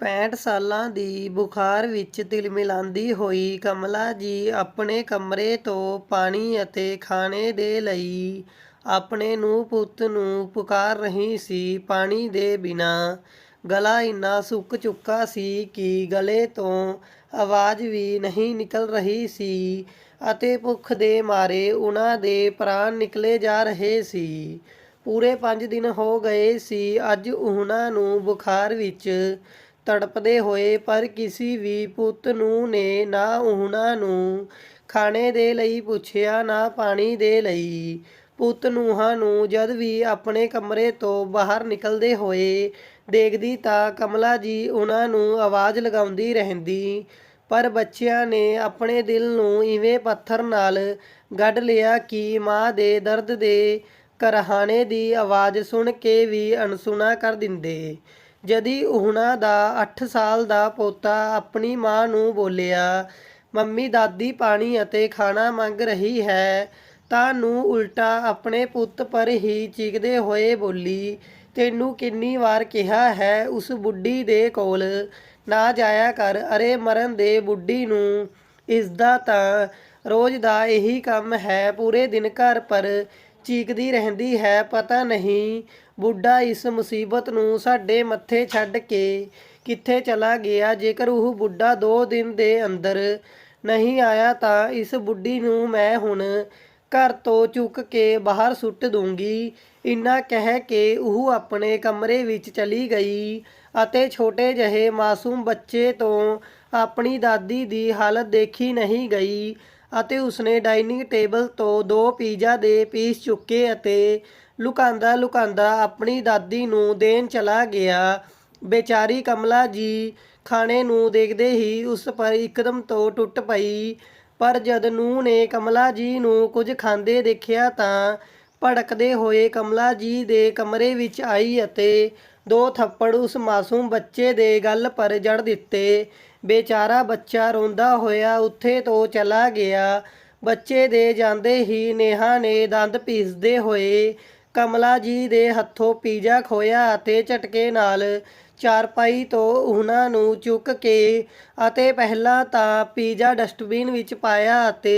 65 ਸਾਲਾਂ ਦੀ ਬੁਖ਼ਾਰ ਵਿੱਚ ਤਿਲਮਿਲਾਉਂਦੀ ਹੋਈ ਕਮਲਾ ਜੀ ਆਪਣੇ ਕਮਰੇ ਤੋਂ ਪਾਣੀ ਅਤੇ ਖਾਣੇ ਦੇ ਲਈ ਆਪਣੇ ਨੂੰ ਪੁੱਤ ਨੂੰ ਪੁਕਾਰ ਰਹੀ ਸੀ ਪਾਣੀ ਦੇ ਬਿਨਾਂ। ਗਲਾ ਇੰਨਾ ਸੁੱਕ ਚੁੱਕਾ ਸੀ ਕਿ ਗਲੇ ਤੋਂ ਆਵਾਜ਼ ਵੀ ਨਹੀਂ ਨਿਕਲ ਰਹੀ ਸੀ ਅਤੇ ਭੁੱਖ ਦੇ ਮਾਰੇ ਉਹਨਾਂ ਦੇ ਪ੍ਰਾਣ ਨਿਕਲੇ ਜਾ ਰਹੇ ਸੀ। ਪੂਰੇ 5 ਦਿਨ ਹੋ ਗਏ ਸੀ, ਅੱਜ ਉਹਨਾਂ ਨੂੰ ਬੁਖਾਰ ਵਿੱਚ ਤੜਪਦੇ ਹੋਏ ਪਰ ਕਿਸੇ ਵੀ ਪੁੱਤ ਨੂੰ ਨੇ ਨਾ ਉਹਨਾਂ ਨੂੰ ਖਾਣੇ ਦੇ ਲਈ ਪੁੱਛਿਆ, ਨਾ ਪਾਣੀ ਦੇ ਲਈ। ਪੁੱਤ ਨੂੰਹਾਂ ਨੂੰ ਜਦ ਵੀ ਆਪਣੇ ਕਮਰੇ ਤੋਂ ਬਾਹਰ ਨਿਕਲਦੇ ਹੋਏ ਦੇਖਦੀ ਤਾਂ ਕਮਲਾ ਜੀ ਉਹਨਾਂ ਨੂੰ ਆਵਾਜ਼ ਲਗਾਉਂਦੀ ਰਹਿੰਦੀ, ਪਰ ਬੱਚਿਆਂ ਨੇ ਆਪਣੇ ਦਿਲ ਨੂੰ ਇਵੇਂ ਪੱਥਰ ਨਾਲ ਗੱਡ ਲਿਆ ਕਿ ਮਾਂ ਦੇ ਦਰਦ ਦੇ ਕਰਹਾਣੇ ਦੀ ਆਵਾਜ਼ ਸੁਣ ਕੇ ਵੀ ਅਣਸੁਣਾ ਕਰ ਦਿੰਦੇ। ਜਦੀ ਉਹਨਾਂ ਦਾ 8 ਸਾਲ ਦਾ ਪੋਤਾ ਆਪਣੀ ਮਾਂ ਨੂੰ ਬੋਲਿਆ, ਮੰਮੀ, ਦਾਦੀ ਪਾਣੀ ਅਤੇ ਖਾਣਾ ਮੰਗ ਰਹੀ ਹੈ। ਤਾਂ ਨੂੰ ਉਲਟਾ ਆਪਣੇ ਪੁੱਤ ਪਰ ਹੀ ਚੀਕਦੇ ਹੋਏ ਬੋਲੀ, ਤੈਨੂੰ ਕਿੰਨੀ ਵਾਰ ਕਿਹਾ ਹੈ ਉਸ ਬੁੱਢੀ ਦੇ ਕੋਲ? ਨਾ ਜਾਇਆ ਕਰ, ਅਰੇ ਮਰਨ ਦੇ ਬੁੱਢੀ ਨੂੰ। ਇਸ ਦਾ ਤਾਂ ਰੋਜ਼ ਦਾ ਇਹੀ ਕੰਮ ਹੈ, ਪੂਰੇ ਦਿਨ ਘਰ ਪਰ ਚੀਕਦੀ ਰਹਿੰਦੀ ਹੈ, ਪਤਾ ਨਹੀਂ ਬੁੱਢਾ ਇਸ ਮੁਸੀਬਤ ਨੂੰ ਸਾਡੇ ਮੱਥੇ ਛੱਡ ਕੇ ਕਿੱਥੇ ਚਲਾ ਗਿਆ? ਜੇਕਰ ਉਹ ਬੁੱਢਾ 2 ਦਿਨ ਦੇ ਅੰਦਰ ਨਹੀਂ ਆਇਆ ਤਾਂ ਇਸ ਬੁੱਢੀ ਨੂੰ ਮੈਂ ਹੁਣ ਘਰ ਤੋਂ ਚੁੱਕ ਕੇ ਬਾਹਰ ਸੁੱਟ ਦੂੰਗੀ। ਇੰਨਾ ਕਹਿ ਕੇ ਉਹ ਆਪਣੇ ਕਮਰੇ ਵਿੱਚ ਚਲੀ ਗਈ ਅਤੇ ਛੋਟੇ ਜਿਹੇ ਮਾਸੂਮ ਬੱਚੇ ਤੋਂ ਆਪਣੀ ਦਾਦੀ ਦੀ ਹਾਲਤ ਦੇਖੀ ਨਹੀਂ ਗਈ ਅਤੇ ਉਸਨੇ ਡਾਈਨਿੰਗ ਟੇਬਲ ਤੋਂ ਦੋ ਪੀਜ਼ਾ ਦੇ ਪੀਸ ਚੁੱਕੇ ਅਤੇ ਲੁਕਾਂਦਾ ਲੁਕਾਂਦਾ ਆਪਣੀ ਦਾਦੀ ਨੂੰ ਦੇਣ ਚਲਾ ਗਿਆ। ਬੇਚਾਰੀ ਕਮਲਾ ਜੀ ਖਾਣੇ ਨੂੰ ਦੇਖਦੇ ਹੀ ਉਸ ਪਰ ਇੱਕਦਮ ਤੋਂ ਟੁੱਟ ਪਈ। ਪਰ ਜਦ ਨੂੰ ਨੇ ਕਮਲਾ ਜੀ ਨੂੰ ਕੁਝ ਖਾਂਦੇ ਦੇਖਿਆ ਤਾਂ ਭੜਕਦੇ ਹੋਏ ਕਮਲਾ ਜੀ ਦੇ ਕਮਰੇ ਵਿੱਚ ਆਈ ਅਤੇ ਦੋ ਥੱਪੜ ਉਸ ਮਾਸੂਮ ਬੱਚੇ ਦੇ ਗੱਲ ਪਰ ਜੜ ਦਿੱਤੇ। ਬੇਚਾਰਾ ਬੱਚਾ ਰੋਂਦਾ ਹੋਇਆ ਉੱਥੇ ਤੋਂ ਚਲਾ ਗਿਆ। ਬੱਚੇ ਦੇ ਜਾਂਦੇ ਹੀ ਨੇਹਾ ਨੇ ਦੰਦ ਪੀਸਦੇ ਹੋਏ ਕਮਲਾ ਜੀ ਦੇ ਹੱਥੋਂ ਪੀਜ਼ਾ ਖੋਇਆ ਅਤੇ ਝਟਕੇ ਨਾਲ ਚਾਰਪਾਈ ਤੋਂ ਉਹਨਾਂ ਨੂੰ ਚੁੱਕ ਕੇ ਅਤੇ ਪਹਿਲਾਂ ਤਾਂ ਪੀਜ਼ਾ ਡਸਟਬਿਨ ਵਿੱਚ ਪਾਇਆ ਅਤੇ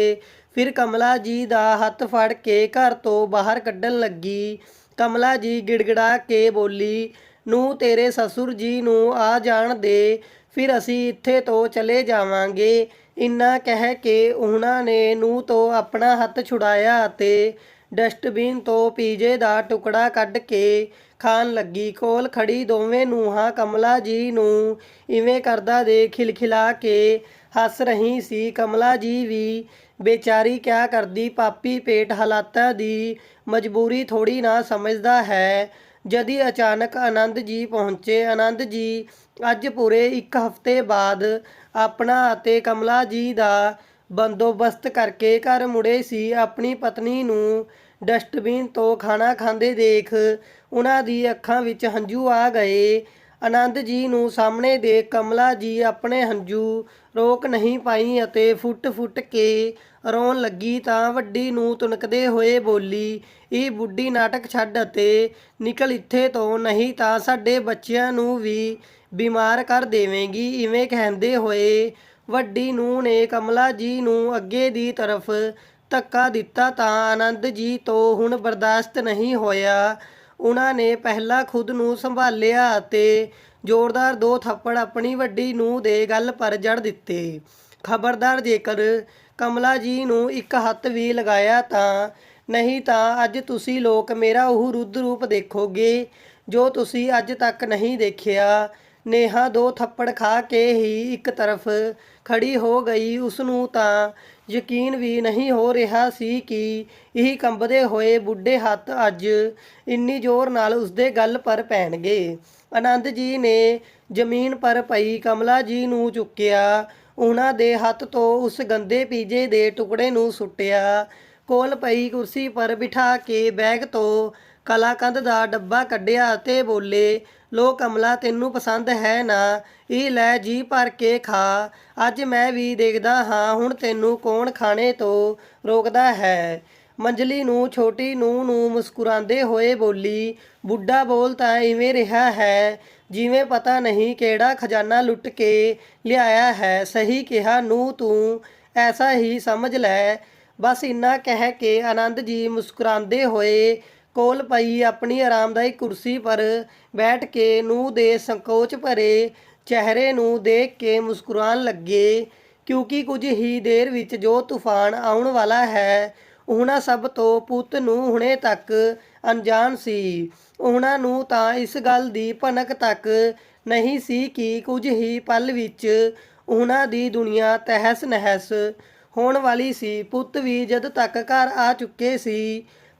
ਫਿਰ ਕਮਲਾ ਜੀ ਦਾ ਹੱਥ ਫੜ ਕੇ ਘਰ ਤੋਂ ਬਾਹਰ ਕੱਢਣ ਲੱਗੀ। ਕਮਲਾ ਜੀ ਗਿੜਗੜਾ ਕੇ ਬੋਲੀ, ਨੂੰ ਤੇਰੇ ਸਸੁਰ ਜੀ ਨੂੰ ਆ ਜਾਣ ਦੇ, ਫਿਰ ਅਸੀਂ ਇੱਥੇ ਤੋਂ ਚਲੇ ਜਾਵਾਂਗੇ। ਇੰਨਾ ਕਹਿ ਕੇ ਉਹਨਾਂ ਨੇ ਨੂੰ ਤੋਂ ਆਪਣਾ ਹੱਥ ਛੁਡਾਇਆ ਅਤੇ ਡਸਟਬਿਨ ਤੋਂ ਪੀਜੇ ਦਾ ਟੁਕੜਾ ਕੱਢ ਕੇ ਖਾਣ ਲੱਗੀ। ਕੋਲ ਖੜੀ ਦੋਵੇਂ ਨੂੰਹਾਂ ਕਮਲਾ ਜੀ ਨੂੰ ਇਵੇਂ ਕਰਦਾ ਦੇ ਖਿਲਖਿਲਾ ਕੇ ਹੱਸ ਰਹੀ ਸੀ। ਕਮਲਾ ਜੀ ਵੀ ਬੇਚਾਰੀ ਕਿਆ ਕਰਦੀ, ਪਾਪੀ ਪੇਟ ਹਾਲਾਤਾਂ ਦੀ ਮਜਬੂਰੀ ਥੋੜੀ ਨਾ ਸਮਝਦਾ ਹੈ। ਜਦੀ ਅਚਾਨਕ ਆਨੰਦ ਜੀ ਪਹੁੰਚੇ। ਆਨੰਦ ਜੀ, ਅੱਜ ਪੂਰੇ ਇੱਕ ਹਫ਼ਤੇ ਬਾਅਦ ਆਪਣਾ ਅਤੇ ਕਮਲਾ ਜੀ ਦਾ ਬੰਦੋਬਸਤ ਕਰਕੇ ਘਰ ਮੁੜੇ ਸੀ। ਆਪਣੀ ਪਤਨੀ ਨੂੰ ਡਸਟਬਿਨ ਤੋਂ ਖਾਣਾ ਖਾਂਦੇ ਦੇਖ ਉਹਨਾਂ ਦੀ ਅੱਖਾਂ ਵਿੱਚ ਹੰਝੂ ਆ ਗਏ। ਆਨੰਦ ਜੀ ਨੂੰ ਸਾਹਮਣੇ ਦੇਖ ਕਮਲਾ ਜੀ ਆਪਣੇ ਹੰਝੂ ਰੋਕ ਨਹੀਂ ਪਾਈ ਅਤੇ ਫੁੱਟ-ਫੁੱਟ ਕੇ ਰੋਣ ਲੱਗੀ ਤਾਂ ਵੱਡੀ ਨੂੰ ਤੁਨਕਦੇ ਹੋਏ ਬੋਲੀ, ਇਹ ਬੁੱਢੀ ਨਾਟਕ ਛੱਡ ਅਤੇ ਨਿਕਲ ਇੱਥੇ ਤੋਂ, ਨਹੀਂ ਤਾਂ ਸਾਡੇ ਬੱਚਿਆਂ ਨੂੰ ਵੀ ਬਿਮਾਰ ਕਰ ਦੇਵੇਂਗੀ। ਇਵੇਂ ਕਹਿੰਦੇ ਹੋਏ ਵੱਡੀ ਨੂੰ ਨੇ ਕਮਲਾ ਜੀ ਨੂੰ ਅੱਗੇ ਦੀ ਤਰਫ ਧੱਕਾ ਦਿੱਤਾ ਤਾਂ ਆਨੰਦ ਜੀ ਤੋਂ ਹੁਣ ਬਰਦਾਸ਼ਤ ਨਹੀਂ ਹੋਇਆ। ਉਹਨਾਂ ਨੇ ਪਹਿਲਾਂ ਖੁਦ ਨੂੰ ਸੰਭਾਲਿਆ ਅਤੇ ਜ਼ੋਰਦਾਰ ਦੋ ਥੱਪੜ ਆਪਣੀ ਵੱਡੀ ਨੂੰ ਦੇ ਗੱਲ ਪਰ ਜੜ ਦਿੱਤੇ। ਖਬਰਦਾਰ ਜੇਕਰ ਕਮਲਾ ਜੀ ਨੂੰ ਇੱਕ ਹੱਥ ਵੀ ਲਗਾਇਆ ਤਾਂ ਨਹੀਂ ਤਾਂ ਅੱਜ ਤੁਸੀਂ ਲੋਕ ਮੇਰਾ ਉਹ ਰੁੱਧ ਰੂਪ ਦੇਖੋਗੇ ਜੋ ਤੁਸੀਂ ਅੱਜ ਤੱਕ ਨਹੀਂ ਦੇਖਿਆ। ਨੇਹਾ ਦੋ ਥੱਪੜ ਖਾ ਕੇ ਹੀ ਇੱਕ ਤਰਫ ਖੜੀ ਹੋ ਗਈ। ਉਸ ਨੂੰ ਤਾਂ ਯਕੀਨ ਵੀ ਨਹੀਂ ਹੋ ਰਿਹਾ ਸੀ ਕਿ ਇਹ ਕੰਬਦੇ ਹੋਏ ਬੁੱਢੇ ਹੱਥ ਅੱਜ ਇੰਨੀ ਜ਼ੋਰ ਨਾਲ ਉਸਦੇ ਗੱਲ ਪਰ ਪੈਣਗੇ। ਆਨੰਦ ਜੀ ਨੇ ਜ਼ਮੀਨ ਪਰ ਪਈ ਕਮਲਾ ਜੀ ਨੂੰ ਚੁੱਕਿਆ। ਉਹਨਾਂ ਦੇ ਹੱਥ ਤੋਂ ਉਸ ਗੰਦੇ ਪੀਜੇ ਦੇ ਟੁਕੜੇ ਨੂੰ ਸੁੱਟਿਆ। ਕੋਲ ਪਈ ਕੁਰਸੀ ਪਰ ਬਿਠਾ ਕੇ ਬੈਗ ਤੋਂ ਕਲਾਕੰਦ ਦਾ ਡੱਬਾ ਕੱਢਿਆ ਅਤੇ ਬੋਲੇ, ਲੋ ਕਮਲਾ, ਤੈਨੂੰ ਪਸੰਦ ਹੈ ਨਾ? ਇਹ ਲੈ ਜੀ ਭਰ ਕੇ ਖਾ। ਅੱਜ ਮੈਂ ਵੀ ਦੇਖਦਾ ਹਾਂ, ਹੁਣ ਤੈਨੂੰ ਕੌਣ ਖਾਣੇ ਤੋਂ ਰੋਕਦਾ ਹੈ? ਮੰਜਲੀ ਨੂੰ, ਛੋਟੀ ਨੂੰ ਨੂੰ ਮੁਸਕਰਾਉਂਦੇ ਹੋਏ ਬੋਲੀ, ਬੁੱਢਾ ਬੋਲ ਤਾਂ ਇਵੇਂ ਰਿਹਾ ਹੈ, ਜਿਵੇਂ ਪਤਾ ਨਹੀਂ ਕਿਹੜਾ ਖਜ਼ਾਨਾ ਲੁੱਟ ਕੇ ਲਿਆਇਆ ਹੈ। ਸਹੀ ਕਿਹਾ ਨੂੰ ਤੂੰ, ਐਸਾ ਹੀ ਸਮਝ ਲੈ। ਬਸ ਇੰਨਾ ਕਹਿ ਕੇ ਆਨੰਦ ਜੀ ਮੁਸਕਰਾਉਂਦੇ ਹੋਏ ਕੋਲ ਪਈ ਆਪਣੀ ਆਰਾਮਦਾਇਕ ਕੁਰਸੀ ਪਰ ਬੈਠ ਕੇ ਨੂੰਹ ਦੇ ਸੰਕੋਚ ਭਰੇ ਚਿਹਰੇ ਨੂੰ ਦੇਖ ਕੇ ਮੁਸਕਰਾਉਣ ਲੱਗੇ। ਕਿਉਂਕਿ ਕੁਝ ਹੀ ਦੇਰ ਵਿੱਚ ਜੋ ਤੂਫਾਨ ਆਉਣ ਵਾਲਾ ਹੈ, ਉਹਨਾਂ ਸਭ ਤੋਂ ਪੁੱਤ ਨੂੰ ਹੁਣੇ ਤੱਕ ਅਣਜਾਣ ਸੀ। ਉਹਨਾਂ ਨੂੰ ਤਾਂ ਇਸ ਗੱਲ ਦੀ ਭਨਕ ਤੱਕ ਨਹੀਂ ਸੀ ਕਿ ਕੁਝ ਹੀ ਪਲ ਵਿੱਚ ਉਹਨਾਂ ਦੀ ਦੁਨੀਆ ਤਹਿਸ ਨਹਿਸ ਹੋਣ ਵਾਲੀ ਸੀ। ਪੁੱਤ ਵੀ ਜਦ ਤੱਕ ਘਰ ਆ ਚੁੱਕੇ ਸੀ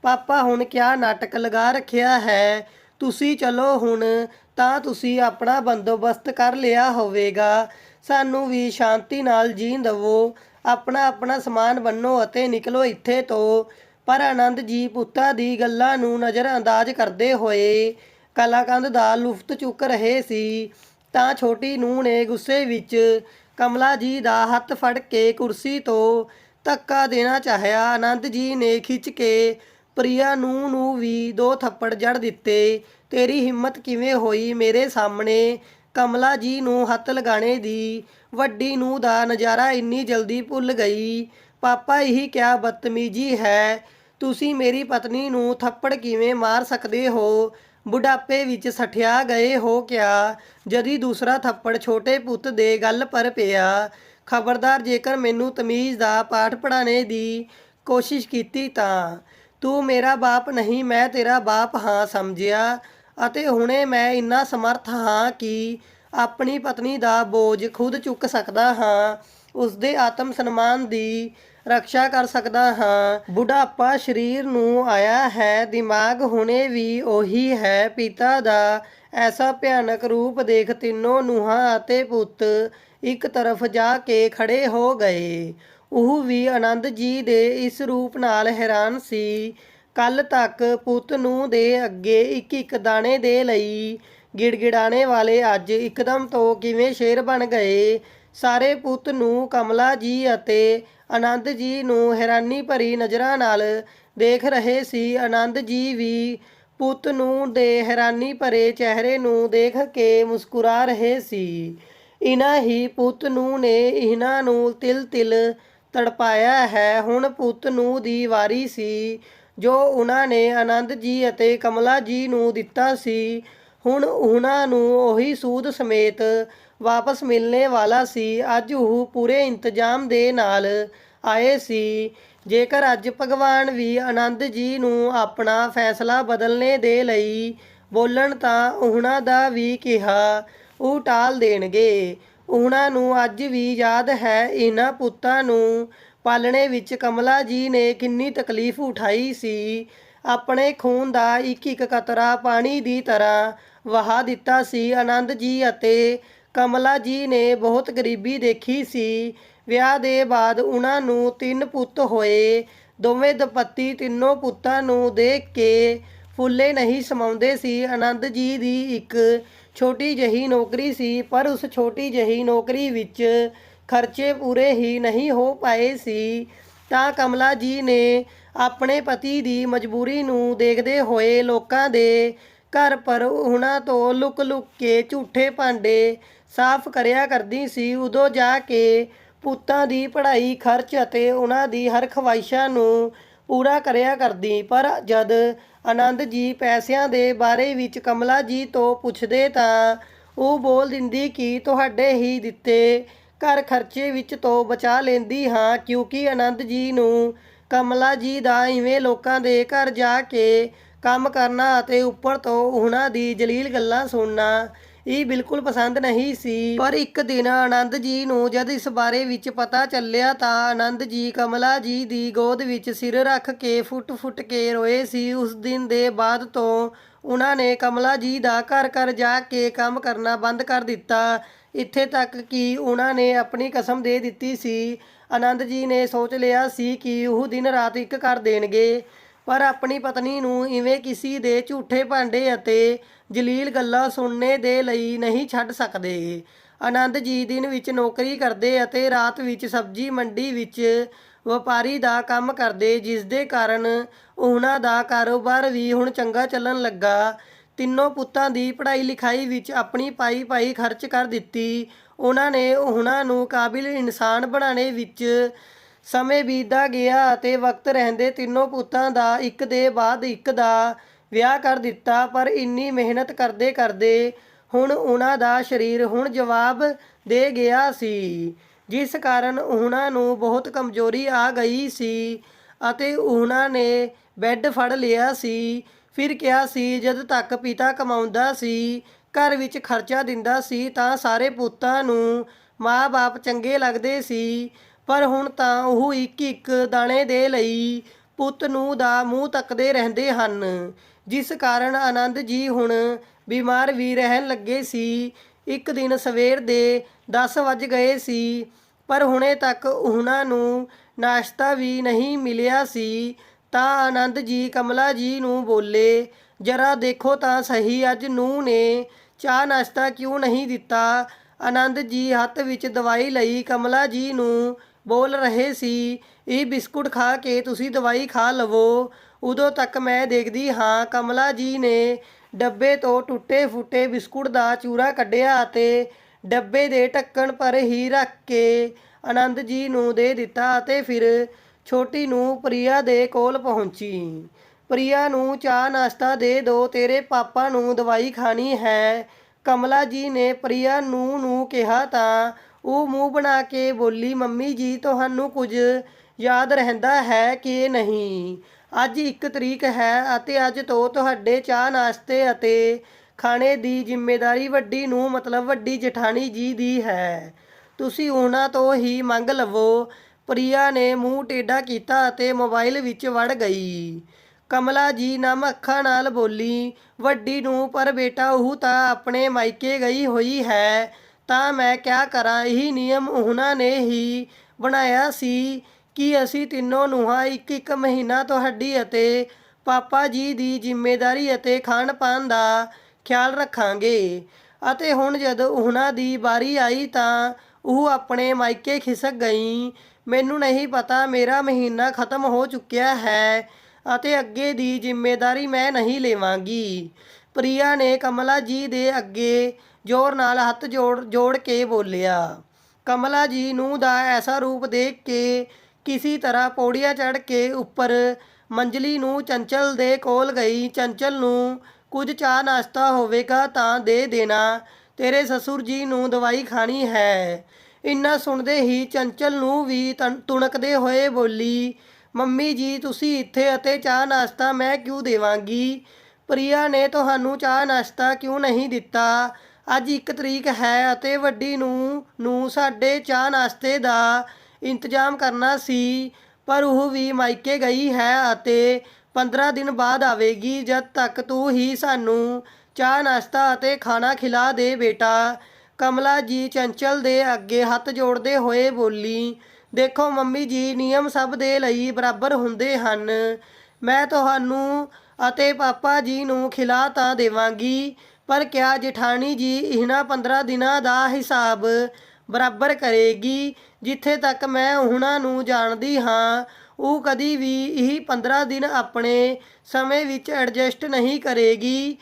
ਪਾਪਾ ਹੁਣ ਕਿਆ ਨਾਟਕ ਲਗਾ ਰੱਖਿਆ ਹੈ? ਤੁਸੀਂ ਚਲੋ ਹੁਣ, ਤਾਂ ਤੁਸੀਂ ਆਪਣਾ ਬੰਦੋਬਸਤ ਕਰ ਲਿਆ ਹੋਵੇਗਾ। ਸਾਨੂੰ ਵੀ ਸ਼ਾਂਤੀ ਨਾਲ ਜੀਣ ਦਵੋ। ਆਪਣਾ ਆਪਣਾ ਸਮਾਨ ਬੰਨੋ ਅਤੇ ਨਿਕਲੋ ਇੱਥੇ ਤੋਂ। ਪਰ ਆਨੰਦ ਜੀ ਪੁੱਤਾਂ ਦੀ ਗੱਲਾਂ ਨੂੰ ਨਜ਼ਰਅੰਦਾਜ਼ ਕਰਦੇ ਹੋਏ ਕਲਾਕੰਦ ਦਾ ਲੁਫਤ ਚੁੱਕ ਰਹੇ ਸੀ। ਤਾਂ ਛੋਟੀ ਨੂੰਹ ਨੇ ਗੁੱਸੇ ਵਿੱਚ ਕਮਲਾ ਜੀ ਦਾ ਹੱਥ ਫੜ ਕੇ ਕੁਰਸੀ ਤੋਂ ਧੱਕਾ ਦੇਣਾ ਚਾਹਿਆ। ਆਨੰਦ ਜੀ ਨੇ ਖਿੱਚ ਕੇ ਪ੍ਰਿਆ ਨੂੰ ਨੂੰ ਵੀ ਦੋ ਥੱਪੜ ਜੜ ਦਿੱਤੇ। ਤੇਰੀ ਹਿੰਮਤ ਕਿਵੇਂ ਹੋਈ ਮੇਰੇ ਸਾਹਮਣੇ? ਕਮਲਾ ਜੀ ਨੂੰ ਹੱਥ ਲਗਾਣੇ ਦੀ ਵੱਡੀ ਨੂੰ ਦਾ ਨਜ਼ਾਰਾ ਇੰਨੀ ਜਲਦੀ ਭੁੱਲ ਗਈ। ਪਾਪਾ ਇਹੀ ਕਿਆ ਬਦਤਮੀਜੀ ਹੈ? ਤੁਸੀਂ ਮੇਰੀ ਪਤਨੀ ਨੂੰ ਥੱਪੜ ਕਿਵੇਂ ਮਾਰ ਸਕਦੇ ਹੋ? ਬੁਢਾਪੇ ਵਿੱਚ ਸਠਿਆ ਗਏ ਹੋ ਕਿਆ? ਜਦੀ ਦੂਸਰਾ ਥੱਪੜ ਛੋਟੇ ਪੁੱਤ ਦੇ ਗੱਲ ਪਰ ਪਿਆ। ਖਬਰਦਾਰ ਜੇਕਰ ਮੈਨੂੰ ਤਮੀਜ਼ ਦਾ ਪਾਠ ਪੜਾਣੇ ਦੀ ਕੋਸ਼ਿਸ਼ ਕੀਤੀ ਤਾਂ। ਤੂੰ ਮੇਰਾ ਬਾਪ ਨਹੀਂ, ਮੈਂ ਤੇਰਾ ਬਾਪ ਹਾਂ ਸਮਝਿਆ। ਅਤੇ ਹੁਣੇ ਮੈਂ ਇੰਨਾ ਸਮਰਥ ਹਾਂ ਕਿ ਆਪਣੀ ਪਤਨੀ ਦਾ ਬੋਝ ਖੁਦ ਚੁੱਕ ਸਕਦਾ ਹਾਂ। ਉਸ ਦੇ ਆਤਮ ਸਨਮਾਨ ਦੀ ਰੱਖਿਆ ਕਰ ਸਕਦਾ ਹਾਂ। ਬੁਢਾਪਾ ਸਰੀਰ ਨੂੰ ਆਇਆ ਹੈ, ਦਿਮਾਗ ਹੁਣੇ ਵੀ ਉਹੀ ਹੈ। ਪਿਤਾ ਦਾ ਐਸਾ ਭਿਆਨਕ ਰੂਪ ਦੇਖ ਤਿੰਨੋਂ ਨੂਹਾਂ ਅਤੇ ਪੁੱਤ ਇੱਕ ਤਰਫ ਜਾ ਕੇ ਖੜੇ ਹੋ ਗਏ। ਉਹ ਵੀ ਆਨੰਦ ਜੀ ਦੇ ਇਸ ਰੂਪ ਨਾਲ ਹੈਰਾਨ ਸੀ। ਕੱਲ ਤੱਕ ਪੁੱਤ ਨੂੰ ਦੇ ਅੱਗੇ ਇੱਕ ਇੱਕ ਦਾਣੇ ਦੇ ਲਈ ਗਿੜਗਿੜਾਣੇ ਵਾਲੇ ਅੱਜ ਇੱਕਦਮ ਤੋਂ ਕਿਵੇਂ ਸ਼ੇਰ ਬਣ ਗਏ। ਸਾਰੇ ਪੁੱਤ ਨੂੰ ਕਮਲਾ ਜੀ ਅਤੇ ਆਨੰਦ ਜੀ ਨੂੰ ਹੈਰਾਨੀ ਭਰੀ ਨਜ਼ਰਾਂ ਨਾਲ ਦੇਖ ਰਹੇ ਸੀ। ਆਨੰਦ ਜੀ ਵੀ ਪੁੱਤ ਨੂੰ ਦੇ ਹੈਰਾਨੀ ਭਰੇ ਚਿਹਰੇ ਨੂੰ ਦੇਖ ਕੇ ਮੁਸਕਰਾ ਰਹੇ ਸੀ। ਇਨਾ ਹੀ ਪੁੱਤ ਨੂੰ ਨੇ ਇਹਨਾਂ ਨੂੰ ਤਿਲ ਤਿਲ ਤੜਪਾਇਆ ਹੈ। ਹੁਣ ਪੁੱਤ ਨੂੰ ਦੀ ਵਾਰੀ ਸੀ, ਜੋ ਉਹਨਾਂ ਨੇ ਆਨੰਦ ਜੀ ਅਤੇ ਕਮਲਾ ਜੀ ਨੂੰ ਦਿੱਤਾ ਸੀ। ਹੁਣ ਉਹਨਾਂ ਨੂੰ ਉਹੀ ਸੂਦ ਸਮੇਤ ਵਾਪਸ ਮਿਲਣੇ ਵਾਲਾ ਸੀ। ਅੱਜ ਉਹ ਪੂਰੇ ਇੰਤਜ਼ਾਮ ਦੇ ਨਾਲ ਆਏ ਸੀ। ਜੇਕਰ ਅੱਜ ਭਗਵਾਨ ਵੀ ਆਨੰਦ ਜੀ ਨੂੰ ਆਪਣਾ ਫੈਸਲਾ ਬਦਲਣੇ ਦੇ ਲਈ ਬੋਲਣ ਤਾਂ ਉਹਨਾਂ ਦਾ ਵੀ ਕਿਹਾ, ਉਹ ਟਾਲ ਦੇਣਗੇ। ਉਹਨਾਂ ਨੂੰ ਅੱਜ ਵੀ ਯਾਦ ਹੈ ਇਹਨਾਂ ਪੁੱਤਾਂ ਨੂੰ। ਪਾਲਣੇ ਵਿੱਚ ਕਮਲਾ ਜੀ ਨੇ ਕਿੰਨੀ ਤਕਲੀਫ ਉਠਾਈ ਸੀ। ਆਪਣੇ ਖੂਨ ਦਾ ਇੱਕ ਇੱਕ ਕਤਰਾ ਪਾਣੀ ਦੀ ਤਰ੍ਹਾਂ ਵਹਾ ਦਿੱਤਾ ਸੀ ਆਨੰਦ ਜੀ ਅਤੇ ਕਮਲਾ ਜੀ ਨੇ ਬਹੁਤ ਗਰੀਬੀ ਦੇਖੀ ਸੀ। ਵਿਆਹ ਦੇ ਬਾਅਦ ਉਹਨਾਂ ਨੂੰ ਤਿੰਨ ਪੁੱਤ ਹੋਏ। ਦੋਵੇਂ ਦਪੱਤੀ ਤਿੰਨੋਂ ਪੁੱਤਾਂ ਨੂੰ ਦੇਖ ਕੇ ਫੁੱਲੇ ਨਹੀਂ ਸਮਾਉਂਦੇ ਸੀ। ਆਨੰਦ ਜੀ ਦੀ ਇੱਕ ਛੋਟੀ ਜਹੀ ਨੌਕਰੀ ਸੀ, ਪਰ ਉਸ ਛੋਟੀ ਜਹੀ ਨੌਕਰੀ ਵਿੱਚ ਖਰਚੇ ਪੂਰੇ ਹੀ ਨਹੀਂ ਹੋ ਪਾਏ ਸੀ। ਤਾਂ ਕਮਲਾ ਜੀ ਨੇ ਆਪਣੇ ਪਤੀ ਦੀ ਮਜਬੂਰੀ ਨੂੰ ਦੇਖਦੇ ਹੋਏ ਲੋਕਾਂ ਦੇ ਘਰ ਪਰ ਉਹਨਾਂ ਤੋਂ ਲੁਕ-ਲੁਕ ਕੇ ਝੂਠੇ ਭਾਂਡੇ ਸਾਫ਼ ਕਰਿਆ ਕਰਦੀ ਸੀ। ਉਦੋਂ ਜਾ ਕੇ ਪੁੱਤਾਂ ਦੀ ਪੜ੍ਹਾਈ, ਖਰਚ ਅਤੇ ਉਹਨਾਂ ਦੀ ਹਰ ਖਵਾਇਸ਼ਾਂ ਨੂੰ ਪੂਰਾ ਕਰਿਆ ਕਰਦੀ। ਪਰ ਜਦ ਆਨੰਦ ਜੀ ਪੈਸਿਆਂ ਦੇ ਬਾਰੇ ਵਿੱਚ ਕਮਲਾ ਜੀ ਤੋਂ ਪੁੱਛਦੇ ਤਾਂ ਉਹ ਬੋਲ ਦਿੰਦੀ ਕਿ ਤੁਹਾਡੇ ਹੀ ਦਿੱਤੇ ਘਰ ਖਰਚੇ ਵਿੱਚ ਤੋਂ ਬਚਾ ਲੈਂਦੀ ਹਾਂ, ਕਿਉਂਕਿ ਆਨੰਦ ਜੀ ਨੂੰ ਕਮਲਾ ਜੀ ਦਾ ਇਵੇਂ ਲੋਕਾਂ ਦੇ ਘਰ ਜਾ ਕੇ ਕੰਮ ਕਰਨਾ ਅਤੇ ਉੱਪਰ ਤੋਂ ਉਹਨਾਂ ਦੀ ਜਲੀਲ ਗੱਲਾਂ ਸੁਣਨਾ ਇਹ ਬਿਲਕੁਲ ਪਸੰਦ ਨਹੀਂ ਸੀ। ਪਰ ਇੱਕ ਦਿਨ ਆਨੰਦ ਜੀ ਨੂੰ ਜਦ ਇਸ ਬਾਰੇ ਵਿੱਚ ਪਤਾ ਚੱਲਿਆ ਤਾਂ ਆਨੰਦ ਜੀ ਕਮਲਾ ਜੀ ਦੀ ਗੋਦ ਵਿੱਚ ਸਿਰ ਰੱਖ ਕੇ ਫੁੱਟ-ਫੁੱਟ ਕੇ ਰੋਏ ਸੀ। ਉਸ ਦਿਨ ਦੇ ਬਾਅਦ ਤੋਂ ਉਹਨਾਂ ਨੇ ਕਮਲਾ ਜੀ ਦਾ ਘਰ ਘਰ ਜਾ ਕੇ ਕੰਮ ਕਰਨਾ ਬੰਦ ਕਰ ਦਿੱਤਾ। ਇੱਥੇ ਤੱਕ ਕਿ ਉਹਨਾਂ ਨੇ ਆਪਣੀ ਕਸਮ ਦੇ ਦਿੱਤੀ ਸੀ। ਆਨੰਦ ਜੀ ਨੇ ਸੋਚ ਲਿਆ ਸੀ ਕਿ ਉਹ ਦਿਨ ਰਾਤ ਇੱਕ ਕਰ ਦੇਣਗੇ। ਪਰ ਆਪਣੀ ਪਤਨੀ ਨੂੰ ਇਵੇਂ ਕਿਸੇ ਦੇ ਝੂਠੇ ਭਾਂਡੇ ਅਤੇ ਜਲੀਲ ਗੱਲਾਂ ਸੁਣਨੇ ਦੇ ਲਈ ਨਹੀਂ ਛੱਡ ਸਕਦੇ। ਆਨੰਦ ਜੀ ਦਿਨ ਵਿੱਚ ਨੌਕਰੀ ਕਰਦੇ ਅਤੇ ਰਾਤ ਵਿੱਚ ਸਬਜ਼ੀ ਮੰਡੀ ਵਿੱਚ ਵਪਾਰੀ ਦਾ ਕੰਮ ਕਰਦੇ, ਜਿਸ ਦੇ ਕਾਰਨ ਉਹਨਾਂ ਦਾ ਕਾਰੋਬਾਰ ਵੀ ਹੁਣ ਚੰਗਾ ਚੱਲਣ ਲੱਗਾ। ਤਿੰਨੋਂ ਪੁੱਤਾਂ ਦੀ ਪੜ੍ਹਾਈ ਲਿਖਾਈ ਵਿੱਚ ਆਪਣੀ ਪਾਈ ਪਾਈ ਖਰਚ ਕਰ ਦਿੱਤੀ। ਉਹਨਾਂ ਨੇ ਉਹਨਾਂ ਨੂੰ ਕਾਬਿਲ ਇਨਸਾਨ ਬਣਾਉਣੇ ਵਿੱਚ ਸਮੇਂ ਬੀਤਦਾ ਗਿਆ ਅਤੇ ਵਕਤ ਰਹਿੰਦੇ ਤਿੰਨੋਂ ਪੁੱਤਾਂ ਦਾ ਇੱਕ ਦੇ ਬਾਅਦ ਇੱਕ ਦਾ ਵਿਆਹ ਕਰ ਦਿੱਤਾ, ਪਰ ਇੰਨੀ ਮਿਹਨਤ ਕਰਦੇ ਕਰਦੇ ਹੁਣ ਉਹਨਾਂ ਦਾ ਸਰੀਰ ਹੁਣ ਜਵਾਬ ਦੇ ਗਿਆ ਸੀ, ਜਿਸ ਕਾਰਨ ਉਹਨਾਂ ਨੂੰ ਬਹੁਤ ਕਮਜ਼ੋਰੀ ਆ ਗਈ ਸੀ ਅਤੇ ਉਹਨਾਂ ਨੇ ਬੈੱਡ ਫੜ ਲਿਆ ਸੀ। ਫਿਰ ਕਿਹਾ ਸੀ, ਜਦ ਤੱਕ ਪਿਤਾ ਕਮਾਉਂਦਾ ਸੀ, ਘਰ ਵਿੱਚ ਖਰਚਾ ਦਿੰਦਾ ਸੀ, ਤਾਂ ਸਾਰੇ ਪੁੱਤਾਂ ਨੂੰ ਮਾਂ-ਬਾਪ ਚੰਗੇ ਲੱਗਦੇ ਸੀ। ਪਰ ਹੁਣ ਤਾਂ ਉਹ ਇੱਕ ਇੱਕ ਦਾਣੇ ਦੇ ਲਈ ਪੁੱਤ ਨੂੰ ਦਾ ਮੂੰਹ ਤੱਕਦੇ ਰਹਿੰਦੇ ਹਨ। ਜਿਸ ਕਾਰਨ ਆਨੰਦ ਜੀ ਹੁਣ ਬਿਮਾਰ ਵੀ ਰਹਿਣ ਲੱਗੇ ਸੀ। ਇੱਕ ਦਿਨ ਸਵੇਰ ਦੇ 10 ਵੱਜ ਗਏ ਸੀ, ਪਰ ਹੁਣੇ ਤੱਕ ਉਹਨਾਂ ਨੂੰ ਨਾਸ਼ਤਾ ਵੀ ਨਹੀਂ ਮਿਲਿਆ ਸੀ। ਤਾਂ ਆਨੰਦ ਜੀ, ਕਮਲਾ ਜੀ ਨੂੰ ਬੋਲੇ, ਜਰਾ ਦੇਖੋ ਤਾਂ ਸਹੀ, ਅੱਜ ਨੂੰ ਨੇ ਚਾਹ ਨਾਸ਼ਤਾ ਕਿਉਂ ਨਹੀਂ ਦਿੱਤਾ? ਆਨੰਦ ਜੀ ਹੱਥ ਵਿੱਚ ਦਵਾਈ ਲਈ ਕਮਲਾ ਜੀ ਨੂੰ ਬੋਲ ਰਹੇ ਸੀ, ਇਹ ਬਿਸਕੁਟ ਖਾ ਕੇ ਤੁਸੀਂ ਦਵਾਈ ਖਾ ਲਵੋ। ਉਦੋਂ ਤੱਕ ਮੈਂ ਦੇਖਦੀ ਹਾਂ ਕਮਲਾ ਜੀ ਨੇ ਡੱਬੇ ਤੋਂ ਟੁੱਟੇ ਫੁੱਟੇ ਬਿਸਕੁਟ ਦਾ ਚੂਰਾ ਕੱਢਿਆ ਅਤੇ ਡੱਬੇ ਦੇ ਢੱਕਣ ਪਰ ਹੀ ਰੱਖ ਕੇ ਆਨੰਦ ਜੀ ਨੂੰ ਦੇ ਦਿੱਤਾ ਅਤੇ ਫਿਰ ਛੋਟੀ ਨੂੰ ਪ੍ਰਿਆ ਦੇ ਕੋਲ ਪਹੁੰਚੀ। ਪ੍ਰਿਆ ਨੂੰ ਚਾਹ ਨਾਸ਼ਤਾ ਦੇ ਦਿਓ ਤੇਰੇ ਪਾਪਾ ਨੂੰ ਦਵਾਈ ਖਾਣੀ ਹੈ। ਕਮਲਾ ਜੀ ਨੇ ਪ੍ਰਿਆ ਨੂੰ ਨੂੰ ਕਿਹਾ ਤਾਂ ਉਹ ਮੂੰਹ ਬਣਾ ਕੇ ਬੋਲੀ, ਮੰਮੀ ਜੀ, ਤੁਹਾਨੂੰ ਕੁਝ ਯਾਦ ਰਹਿੰਦਾ ਹੈ ਕਿ ਨਹੀਂ? ਅੱਜ ਇੱਕ ਤਰੀਕ ਹੈ ਅਤੇ ਅੱਜ ਤੋਂ ਤੁਹਾਡੇ ਚਾਹ ਨਾਸ਼ਤੇ ਅਤੇ ਖਾਣੇ ਦੀ ਜ਼ਿੰਮੇਵਾਰੀ ਵੱਡੀ ਨੂੰ, ਮਤਲਬ ਵੱਡੀ ਜਠਾਣੀ ਜੀ ਦੀ ਹੈ। ਤੁਸੀਂ ਉਹਨਾਂ ਤੋਂ ਹੀ ਮੰਗ ਲਵੋ। ਪ੍ਰਿਆ ਨੇ ਮੂੰਹ ਟੇਢਾ ਕੀਤਾ ਅਤੇ ਮੋਬਾਈਲ ਵਿੱਚ ਵੜ ਗਈ। ਕਮਲਾ ਜੀ ਨਮ ਅੱਖਾਂ ਨਾਲ ਬੋਲੀ, ਵੱਡੀ ਨੂੰ, ਪਰ ਬੇਟਾ, ਉਹ ਤਾਂ ਆਪਣੇ ਮਾਇਕੇ ਗਈ ਹੋਈ ਹੈ। ਤਾਂ ਮੈਂ ਕਿਆ ਕਰਾਂ? ਇਹੀ ਨਿਯਮ ਉਹਨਾਂ ਨੇ ਹੀ ਬਣਾਇਆ ਸੀ ਕਿ ਅਸੀਂ ਤਿੰਨੋਂ ਨੂੰਹਾਂ ਇੱਕ ਇੱਕ ਮਹੀਨਾ ਤੁਹਾਡੀ ਅਤੇ ਪਾਪਾ ਜੀ ਦੀ ਜ਼ਿੰਮੇਵਾਰੀ ਅਤੇ ਖਾਣ ਪਾਣ ਦਾ ਖਿਆਲ ਰੱਖਾਂਗੇ। ਅਤੇ ਹੁਣ ਜਦੋਂ ਉਹਨਾਂ ਦੀ ਵਾਰੀ ਆਈ ਤਾਂ ਉਹ ਆਪਣੇ ਮਾਇਕੇ ਖਿਸਕ ਗਈ। ਮੈਨੂੰ ਨਹੀਂ ਪਤਾ ਮੇਰਾ ਮਹੀਨਾ ਖਤਮ ਹੋ ਚੁੱਕਿਆ ਹੈ ਅਤੇ ਅੱਗੇ ਦੀ ਜ਼ਿੰਮੇਵਾਰੀ ਮੈਂ ਨਹੀਂ ਲੇਵਾਂਗੀ। ਪ੍ਰਿਆ ਨੇ ਕਮਲਾ ਜੀ ਦੇ ਅੱਗੇ ਜ਼ੋਰ ਨਾਲ ਹੱਥ ਜੋੜ ਜੋੜ ਕੇ ਬੋਲਿਆ, ਕਮਲਾ ਜੀ ਨੂੰ ਦਾ ਐਸਾ ਰੂਪ ਦੇਖ ਕੇ ਕਿਸੇ ਤਰ੍ਹਾਂ ਪੌੜੀਆਂ ਚੜ੍ਹ ਕੇ ਉੱਪਰ ਮੰਜਲੀ ਨੂੰ ਚੰਚਲ ਦੇ ਕੋਲ ਗਈ। ਚੰਚਲ ਨੂੰ ਕੁਝ ਚਾਹ ਨਾਸ਼ਤਾ ਹੋਵੇਗਾ ਤਾਂ ਦੇ ਦੇਣਾ। ਤੇਰੇ ਸਸੁਰ ਜੀ ਨੂੰ ਦਵਾਈ ਖਾਣੀ ਹੈ। ਇੰਨਾ ਸੁਣਦੇ ਹੀ ਚੰਚਲ ਨੂੰ ਵੀ ਤਣ- ਤੁਣਕਦੇ ਹੋਏ ਬੋਲੀ, ਮੰਮੀ ਜੀ, ਤੁਸੀਂ ਇੱਥੇ ਅਤੇ ਚਾਹ ਨਾਸ਼ਤਾ ਮੈਂ ਕਿਉਂ ਦੇਵਾਂਗੀ? ਪ੍ਰਿਆ ਨੇ ਤੁਹਾਨੂੰ ਚਾਹ ਨਾਸ਼ਤਾ ਕਿਉਂ ਨਹੀਂ ਦਿੱਤਾ? ਅੱਜ ਇੱਕ ਤਰੀਕ ਹੈ ਅਤੇ ਵੱਡੀ ਨੂੰ ਨੂੰ ਸਾਡੇ ਚਾਹ ਨਾਸ਼ਤੇ ਦਾ ਇੰਤਜ਼ਾਮ ਕਰਨਾ ਸੀ, ਪਰ ਉਹ ਵੀ ਮਾਇਕੇ ਗਈ ਹੈ ਅਤੇ 15 ਦਿਨ ਬਾਅਦ ਆਵੇਗੀ, ਜਦ ਤੱਕ ਤੂੰ ਹੀ ਸਾਨੂੰ ਚਾਹ ਨਾਸ਼ਤਾ ਅਤੇ ਖਾਣਾ ਖਿਲਾ ਦੇ ਬੇਟਾ। ਕਮਲਾ ਜੀ ਚੰਚਲ ਦੇ ਅੱਗੇ ਹੱਥ ਜੋੜਦੇ ਹੋਏ ਬੋਲੀ, ਦੇਖੋ ਮੰਮੀ ਜੀ, ਨਿਯਮ ਸਭ ਦੇ ਲਈ ਬਰਾਬਰ ਹੁੰਦੇ ਹਨ। ਮੈਂ ਤੁਹਾਨੂੰ ਅਤੇ ਪਾਪਾ ਜੀ ਨੂੰ ਖਿਲਾ ਤਾਂ ਦੇਵਾਂਗੀ, ਪਰ ਕਿਆ ਜਠਾਣੀ ਜੀ ਇਹਨਾਂ 15 ਦਿਨਾਂ ਦਾ ਹਿਸਾਬ ਬਰਾਬਰ ਕਰੇਗੀ, ਜਿੱਥੇ ਤੱਕ ਮੈਂ ਉਹਨਾਂ ਨੂੰ ਜਾਣਦੀ ਹਾਂ, ਉਹ ਕਦੀ ਵੀ ਇਹ 15 ਦਿਨ ਆਪਣੇ ਸਮੇਂ ਵਿੱਚ ਐਡਜਸਟ ਨਹੀਂ ਕਰੇਗੀ,